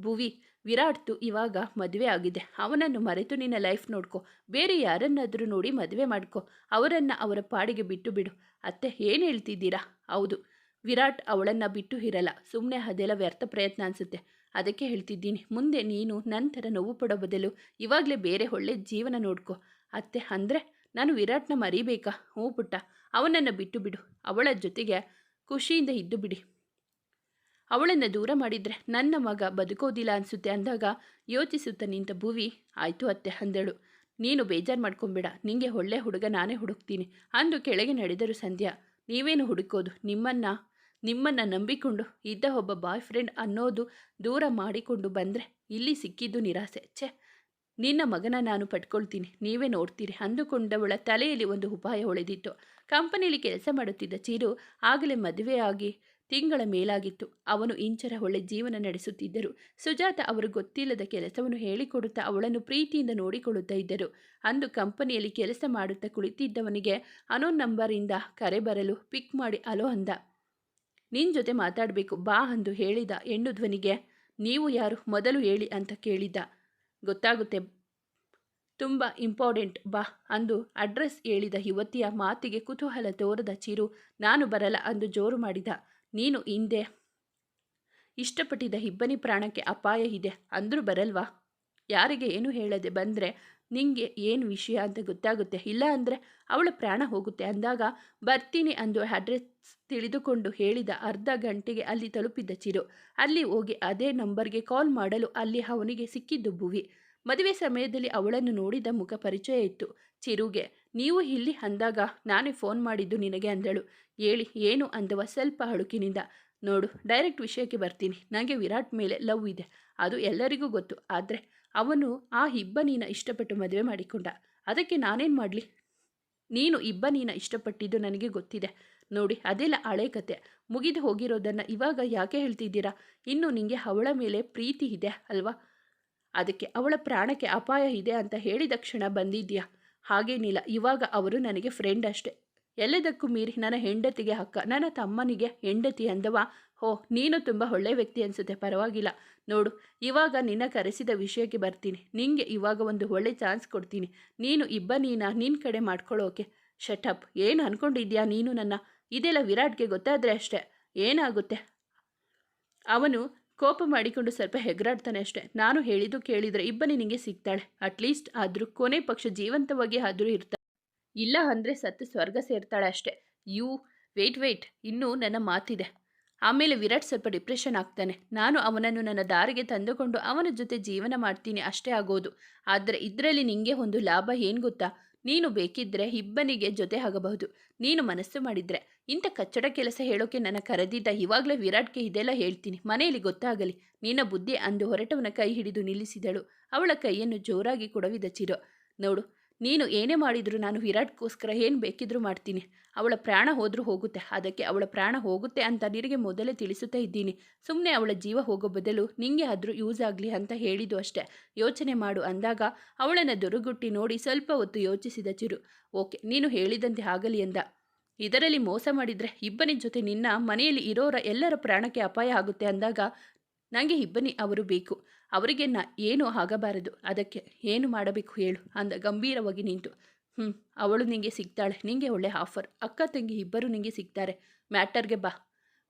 ಭುವಿ, ವಿರಾಟ್ತು ಇವಾಗ ಮದುವೆ ಆಗಿದೆ. ಅವನನ್ನು ಮರೆತು ನಿನ್ನ ಲೈಫ್ ನೋಡ್ಕೊ. ಬೇರೆ ಯಾರನ್ನಾದರೂ ನೋಡಿ ಮದುವೆ ಮಾಡ್ಕೊ. ಅವರನ್ನು ಅವರ ಪಾಡಿಗೆ ಬಿಟ್ಟು ಬಿಡು. ಅತ್ತೆ, ಏನು ಹೇಳ್ತಿದ್ದೀರಾ? ಹೌದು. ವಿರಾಟ್ ಅವಳನ್ನು ಬಿಟ್ಟು ಇರಲ್ಲ. ಸುಮ್ಮನೆ ಅದೆಲ್ಲ ವ್ಯರ್ಥ ಪ್ರಯತ್ನ ಅನಿಸುತ್ತೆ. ಅದಕ್ಕೆ ಹೇಳ್ತಿದ್ದೀನಿ. ಮುಂದೆ ನೀನು ನಂತರ ನೋವು ಪಡೋ ಬದಲು ಇವಾಗಲೇ ಬೇರೆ ಒಳ್ಳೆ ಜೀವನ ನೋಡ್ಕೊ. ಅತ್ತೆ, ಅಂದರೆ ನಾನು ವಿರಾಟ್ನ ಮರಿಬೇಕಾ? ಹ್ಞೂ ಪುಟ್ಟ. ಅವನನ್ನು ಬಿಟ್ಟು ಬಿಡು. ಅವಳ ಜೊತೆಗೆ ಖುಷಿಯಿಂದ ಇದ್ದು ಬಿಡಿ. ಅವಳನ್ನು ದೂರ ಮಾಡಿದರೆ ನನ್ನ ಮಗ ಬದುಕೋದಿಲ್ಲ ಅನಿಸುತ್ತೆ ಅಂದಾಗ ಯೋಚಿಸುತ್ತಾ ನಿಂತ ಭುವಿ, ಆಯಿತು ಅತ್ತೆ, ಅಂದಳು. ನೀನು ಬೇಜಾರು ಮಾಡ್ಕೊಂಬೇಡ. ನಿಂಗೆ ಒಳ್ಳೆ ಹುಡುಗ ನಾನೇ ಹುಡುಕ್ತೀನಿ. ಅಂದು ಕೆಳಗೆ ನಡೆದರು ಸಂಧ್ಯಾ, ನೀವೇನು ಹುಡುಕೋದು? ನಿಮ್ಮನ್ನು ನಿಮ್ಮನ್ನು ನಂಬಿಕೊಂಡು ಇದ್ದ ಒಬ್ಬ ಬಾಯ್ ಫ್ರೆಂಡ್ ಅನ್ನೋದು ದೂರ ಮಾಡಿಕೊಂಡು ಬಂದರೆ ಇಲ್ಲಿ ಸಿಕ್ಕಿದ್ದು ನಿರಾಸೆ. ಛೆ, ನಿನ್ನ ಮಗನ ನಾನು ಪಡ್ಕೊಳ್ತೀನಿ, ನೀವೇ ನೋಡ್ತೀರಿ ಅಂದುಕೊಂಡವಳ ತಲೆಯಲ್ಲಿ ಒಂದು ಉಪಾಯ ಹೊಳೆದಿತ್ತು. ಕಂಪನಿಯಲ್ಲಿ ಕೆಲಸ ಮಾಡುತ್ತಿದ್ದ ಚೀರು ಆಗಲೇ ಮದುವೆಯಾಗಿ ತಿಂಗಳ ಮೇಲಾಗಿತ್ತು. ಅವನು ಇಂಚರ ಒಳ್ಳೆ ಜೀವನ ನಡೆಸುತ್ತಿದ್ದರು. ಸುಜಾತ ಅವರು ಗೊತ್ತಿಲ್ಲದ ಕೆಲಸವನ್ನು ಹೇಳಿಕೊಡುತ್ತಾ ಅವಳನ್ನು ಪ್ರೀತಿಯಿಂದ ನೋಡಿಕೊಳ್ಳುತ್ತಾ ಇದ್ದರು. ಅಂದು ಕಂಪನಿಯಲ್ಲಿ ಕೆಲಸ ಮಾಡುತ್ತಾ ಕುಳಿತಿದ್ದವನಿಗೆ ಅನೋನ್ ನಂಬರಿಂದ ಕರೆ ಬರಲು ಪಿಕ್ ಮಾಡಿ ಅಲೋ ಅಂದ. ನಿನ್ನ ಜೊತೆ ಮಾತಾಡಬೇಕು, ಬಾ ಅಂದು ಹೇಳಿದ ಹೆಣ್ಣು ಧ್ವನಿಗೆ ನೀವು ಯಾರು? ಮೊದಲು ಹೇಳಿ ಅಂತ ಕೇಳಿದ್ದ ಗೊತ್ತಾಗುತ್ತೆ. ತುಂಬ ಇಂಪಾರ್ಟೆಂಟ್, ಬಾ ಅಂದು ಅಡ್ರೆಸ್ ಹೇಳಿದ ಯುವತಿಯ ಮಾತಿಗೆ ಕುತೂಹಲ ತೋರದ ಚಿರು, ನಾನು ಬರಲ್ಲ ಅಂದು ಜೋರು ಮಾಡಿದ. ನೀನು ಹಿಂದೆ ಇಷ್ಟಪಟ್ಟಿದ್ದ ಇಬ್ಬನಿ ಪ್ರಾಣಕ್ಕೆ ಅಪಾಯ ಇದೆ, ಅಂದರೂ ಬರಲ್ವಾ? ಯಾರಿಗೆ ಏನು ಹೇಳದೆ ಬಂದರೆ ನಿಂಗೆ ಏನು ವಿಷಯ ಅಂತ ಗೊತ್ತಾಗುತ್ತೆ? ಇಲ್ಲ ಅಂದರೆ ಅವಳ ಪ್ರಾಣ ಹೋಗುತ್ತೆ. ಅಂದಾಗ ಬರ್ತೀನಿ ಅಂದು ಅಡ್ರೆಸ್ ತಿಳಿದುಕೊಂಡು ಹೇಳಿದ ಅರ್ಧ ಗಂಟೆಗೆ ಅಲ್ಲಿ ತಲುಪಿದ್ದ ಚಿರು. ಅಲ್ಲಿ ಹೋಗಿ ಅದೇ ನಂಬರ್ಗೆ ಕಾಲ್ ಮಾಡಲು ಅಲ್ಲಿ ಅವನಿಗೆ ಸಿಕ್ಕಿದ್ದು ಭುವಿ. ಮದುವೆ ಸಮಯದಲ್ಲಿ ಅವಳನ್ನು ನೋಡಿದ ಮುಖ ಪರಿಚಯ ಇತ್ತು. ಚಿರುಗೆ, ನೀವು ಇಲ್ಲಿ ಅಂದಾಗ ನಾನೇ ಫೋನ್ ಮಾಡಿದ್ದು ನಿನಗೆ ಅಂದಳು. ಹೇಳಿ, ಏನು? ಅಂದವ ಸ್ವಲ್ಪ ಅಳುಕಿನಿಂದ. ನೋಡು ಡೈರೆಕ್ಟ್ ವಿಷಯಕ್ಕೆ ಬರ್ತೀನಿ. ನನಗೆ ವಿರಾಟ್ ಮೇಲೆ ಲವ್ ಇದೆ. ಅದು ಎಲ್ಲರಿಗೂ ಗೊತ್ತು. ಆದರೆ ಅವನು ಆ ಇಬ್ಬನೀನ ಇಷ್ಟಪಟ್ಟು ಮದುವೆ ಮಾಡಿಕೊಂಡ. ಅದಕ್ಕೆ ನಾನೇನು ಮಾಡಲಿ? ನೀನು ಇಬ್ಬನೀನ ಇಷ್ಟಪಟ್ಟಿದ್ದು ನನಗೆ ಗೊತ್ತಿದೆ. ನೋಡಿ, ಅದೆಲ್ಲ ಹಳೆ ಕತೆ. ಮುಗಿದು ಹೋಗಿರೋದನ್ನು ಇವಾಗ ಯಾಕೆ ಹೇಳ್ತಿದ್ದೀರಾ? ಇನ್ನು ನಿಮಗೆ ಅವಳ ಮೇಲೆ ಪ್ರೀತಿ ಇದೆ ಅಲ್ವಾ? ಅದಕ್ಕೆ ಅವಳ ಪ್ರಾಣಕ್ಕೆ ಅಪಾಯ ಇದೆ ಅಂತ ಹೇಳಿದ ಕ್ಷಣ ಬಂದಿದ್ಯಾ ಹಾಗೇನಿಲ್ಲ, ಇವಾಗ ಅವರು ನನಗೆ ಫ್ರೆಂಡ್ ಅಷ್ಟೆ. ಎಲ್ಲದಕ್ಕೂ ಮೀರಿ ನನ್ನ ಹೆಂಡತಿಗೆ ಹಕ್ಕ. ನನ್ನ ತಮ್ಮನಿಗೆ ಹೆಂಡತಿ ಅಂದವ. ಹೋ, ನೀನು ತುಂಬ ಒಳ್ಳೆಯ ವ್ಯಕ್ತಿ ಅನಿಸುತ್ತೆ. ಪರವಾಗಿಲ್ಲ. ನೋಡು, ಇವಾಗ ನಿನ್ನ ಕರೆಸಿದ ವಿಷಯಕ್ಕೆ ಬರ್ತೀನಿ. ನಿಂಗೆ ಇವಾಗ ಒಂದು ಒಳ್ಳೆ ಚಾನ್ಸ್ ಕೊಡ್ತೀನಿ. ನೀನು ಇಬ್ಬ ನೀನ ನಿನ್ನ ಕಡೆ ಮಾಡ್ಕೊಳ್ಳೋಕೆ ಶಟಪ್ ಏನು ಅಂದ್ಕೊಂಡಿದ್ಯಾ ನೀನು ನನ್ನ? ಇದೆಲ್ಲ ವಿರಾಟ್ಗೆ ಗೊತ್ತಾದರೆ ಅಷ್ಟೇ. ಏನಾಗುತ್ತೆ? ಅವನು ಕೋಪ ಮಾಡಿಕೊಂಡು ಸ್ವಲ್ಪ ಹೆಗರಾಡ್ತಾನೆ ಅಷ್ಟೆ. ನಾನು ಹೇಳಿದ್ದು ಕೇಳಿದರೆ ಇಬ್ಬನಿ ನಿನಗೆ ಸಿಗ್ತಾಳೆ. ಅಟ್ಲೀಸ್ಟ್ ಆದರೂ ಕೊನೆ ಪಕ್ಷ ಜೀವಂತವಾಗಿ ಆದರೂ ಇರ್ತಾಳೆ. ಇಲ್ಲ ಅಂದರೆ ಸತ್ತು ಸ್ವರ್ಗ ಸೇರ್ತಾಳೆ ಅಷ್ಟೇ. ಯು ವೆಯ್ಟ್ ವೆಯ್ಟ್ ಇನ್ನೂ ನನ್ನ ಮಾತಿದೆ. ಆಮೇಲೆ ವಿರಾಟ್ ಸ್ವಲ್ಪ ಡಿಪ್ರೆಷನ್ ಆಗ್ತಾನೆ. ನಾನು ಅವನನ್ನು ನನ್ನ ದಾರಿಗೆ ತಂದುಕೊಂಡು ಅವನ ಜೊತೆ ಜೀವನ ಮಾಡ್ತೀನಿ ಅಷ್ಟೇ ಆಗೋದು. ಆದರೆ ಇದರಲ್ಲಿ ನಿಂಗೆ ಒಂದು ಲಾಭ ಏನು ಗೊತ್ತಾ? ನೀನು ಬೇಕಿದ್ದರೆ ಇಬ್ಬನಿಗೆ ಜೊತೆ ಆಗಬಹುದು. ನೀನು ಮನಸ್ಸು ಮಾಡಿದರೆ. ಇಂಥ ಕಚ್ಚಡ ಕೆಲಸ ಹೇಳೋಕೆ ನನ್ನ ಕರೆದಿದ್ದ ಇವಾಗಲೇ ವಿರಾಟ್ಗೆ ಇದೆಲ್ಲ ಹೇಳ್ತೀನಿ. ಮನೆಯಲ್ಲಿ ಗೊತ್ತಾಗಲಿ. ನಿನ್ನ ಬುದ್ಧಿ ಅಂದು ಹೊರಟವನ ಕೈ ಹಿಡಿದು ನಿಲ್ಲಿಸಿದಳು. ಅವಳ ಕೈಯನ್ನು ಜೋರಾಗಿ ಕೊಡವಿದ ಚಿರೋ. ನೋಡು ನೀನು ಏನೇ ಮಾಡಿದರೂ ನಾನು ವಿರಾಟ್ಗೋಸ್ಕರ ಏನು ಬೇಕಿದ್ರೂ ಮಾಡ್ತೀನಿ. ಅವಳ ಪ್ರಾಣ ಹೋದರೂ ಹೋಗುತ್ತೆ. ಅದಕ್ಕೆ ಅವಳ ಪ್ರಾಣ ಹೋಗುತ್ತೆ ಅಂತ ನಿನಗೆ ಮೊದಲೇ ತಿಳಿಸುತ್ತಾ ಇದ್ದೀನಿ. ಸುಮ್ಮನೆ ಅವಳ ಜೀವ ಹೋಗೋ ಬದಲು ನಿಂಗೆ ಆದರೂ ಯೂಸ್ ಆಗಲಿ ಅಂತ ಹೇಳಿದ್ದು ಅಷ್ಟೇ. ಯೋಚನೆ ಮಾಡು ಅಂದಾಗ ಅವಳನ್ನು ದುರುಗುಟ್ಟಿ ನೋಡಿ ಸ್ವಲ್ಪ ಹೊತ್ತು ಯೋಚಿಸಿದ ಚಿರು. ಓಕೆ, ನೀನು ಹೇಳಿದಂತೆ ಆಗಲಿ ಎಂದ ಇದರಲ್ಲಿ ಮೋಸ ಮಾಡಿದರೆ ಇಬ್ಬನಿ ಜೊತೆ ನಿನ್ನ ಮನೆಯಲ್ಲಿ ಇರೋರ ಎಲ್ಲರ ಪ್ರಾಣಕ್ಕೆ ಅಪಾಯ ಆಗುತ್ತೆ ಅಂದಾಗ ನನಗೆ ಇಬ್ಬನಿ ಅವರು ಬೇಕು. ಅವರಿಗೆ ನ ಏನು ಆಗಬಾರದು. ಅದಕ್ಕೆ ಏನು ಮಾಡಬೇಕು ಹೇಳು ಅಂದ ಗಂಭೀರವಾಗಿ ನಿಂತು. ಹ್ಞೂ ಅವಳು ನಿಂಗೆ ಸಿಗ್ತಾಳೆ, ನಿಂಗೆ ಒಳ್ಳೆ ಆಫರ್. ಅಕ್ಕ ತಂಗಿ ಇಬ್ಬರು ನಿಂಗೆ ಸಿಗ್ತಾರೆ. ಮ್ಯಾಟರ್ಗೆ ಬಾ.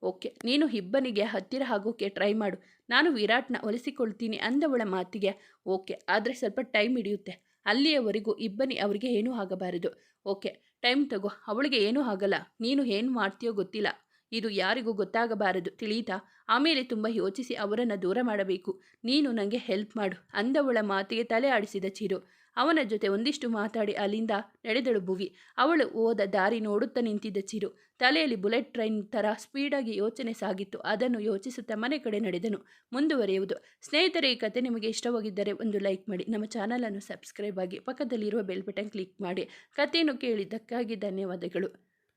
ಓಕೆ, ನೀನು ಇಬ್ಬನಿಗೆ ಹತ್ತಿರ ಆಗೋಕೆ ಟ್ರೈ ಮಾಡು. ನಾನು ವಿರಾಟ್ನ ಒಲಿಸಿಕೊಳ್ತೀನಿ ಅಂದವಳ ಮಾತಿಗೆ. ಓಕೆ, ಆದರೆ ಸ್ವಲ್ಪ ಟೈಮ್ ಹಿಡಿಯುತ್ತೆ. ಅಲ್ಲಿಯವರೆಗೂ ಇಬ್ಬನಿ ಅವರಿಗೆ ಏನೂ ಆಗಬಾರದು. ಓಕೆ, ಟೈಮ್ ತಗೋ, ಅವಳಿಗೆ ಏನೂ ಆಗಲ್ಲ. ನೀನು ಏನು ಮಾಡ್ತೀಯೋ ಗೊತ್ತಿಲ್ಲ. ಇದು ಯಾರಿಗೂ ಗೊತ್ತಾಗಬಾರದು ತಿಳಿಯಿತಾ ಆಮೇಲೆ ತುಂಬ ಯೋಚಿಸಿ ಅವರನ್ನು ದೂರ ಮಾಡಬೇಕು. ನೀನು ನನಗೆ ಹೆಲ್ಪ್ ಮಾಡು, ಅಂದವಳ ಮಾತಿಗೆ ತಲೆ ಆಡಿಸಿದ ಚಿರು. ಅವನ ಜೊತೆ ಒಂದಿಷ್ಟು ಮಾತಾಡಿ ಅಲ್ಲಿಂದ ನಡೆದಳು ಭುವಿ. ಅವಳು ಓದ ದಾರಿ ನೋಡುತ್ತಾ ನಿಂತಿದ್ದ ಚಿರು. ತಲೆಯಲ್ಲಿ ಬುಲೆಟ್ ಟ್ರೈನ್ ಥರ ಸ್ಪೀಡಾಗಿ ಯೋಚನೆ ಸಾಗಿತ್ತು. ಅದನ್ನು ಯೋಚಿಸುತ್ತಾ ಮನೆ ಕಡೆ ನಡೆದನು. ಮುಂದುವರಿಯುವುದು. ಸ್ನೇಹಿತರೆ, ಈ ಕತೆ ನಿಮಗೆ ಇಷ್ಟವಾಗಿದ್ದರೆ ಒಂದು ಲೈಕ್ ಮಾಡಿ. ನಮ್ಮ ಚಾನಲನ್ನು ಸಬ್ಸ್ಕ್ರೈಬ್ ಆಗಿ ಪಕ್ಕದಲ್ಲಿರುವ ಬೆಲ್ ಬಟನ್ ಕ್ಲಿಕ್ ಮಾಡಿ. ಕಥೆಯನ್ನು ಕೇಳಿದ್ದಕ್ಕಾಗಿ ಧನ್ಯವಾದಗಳು.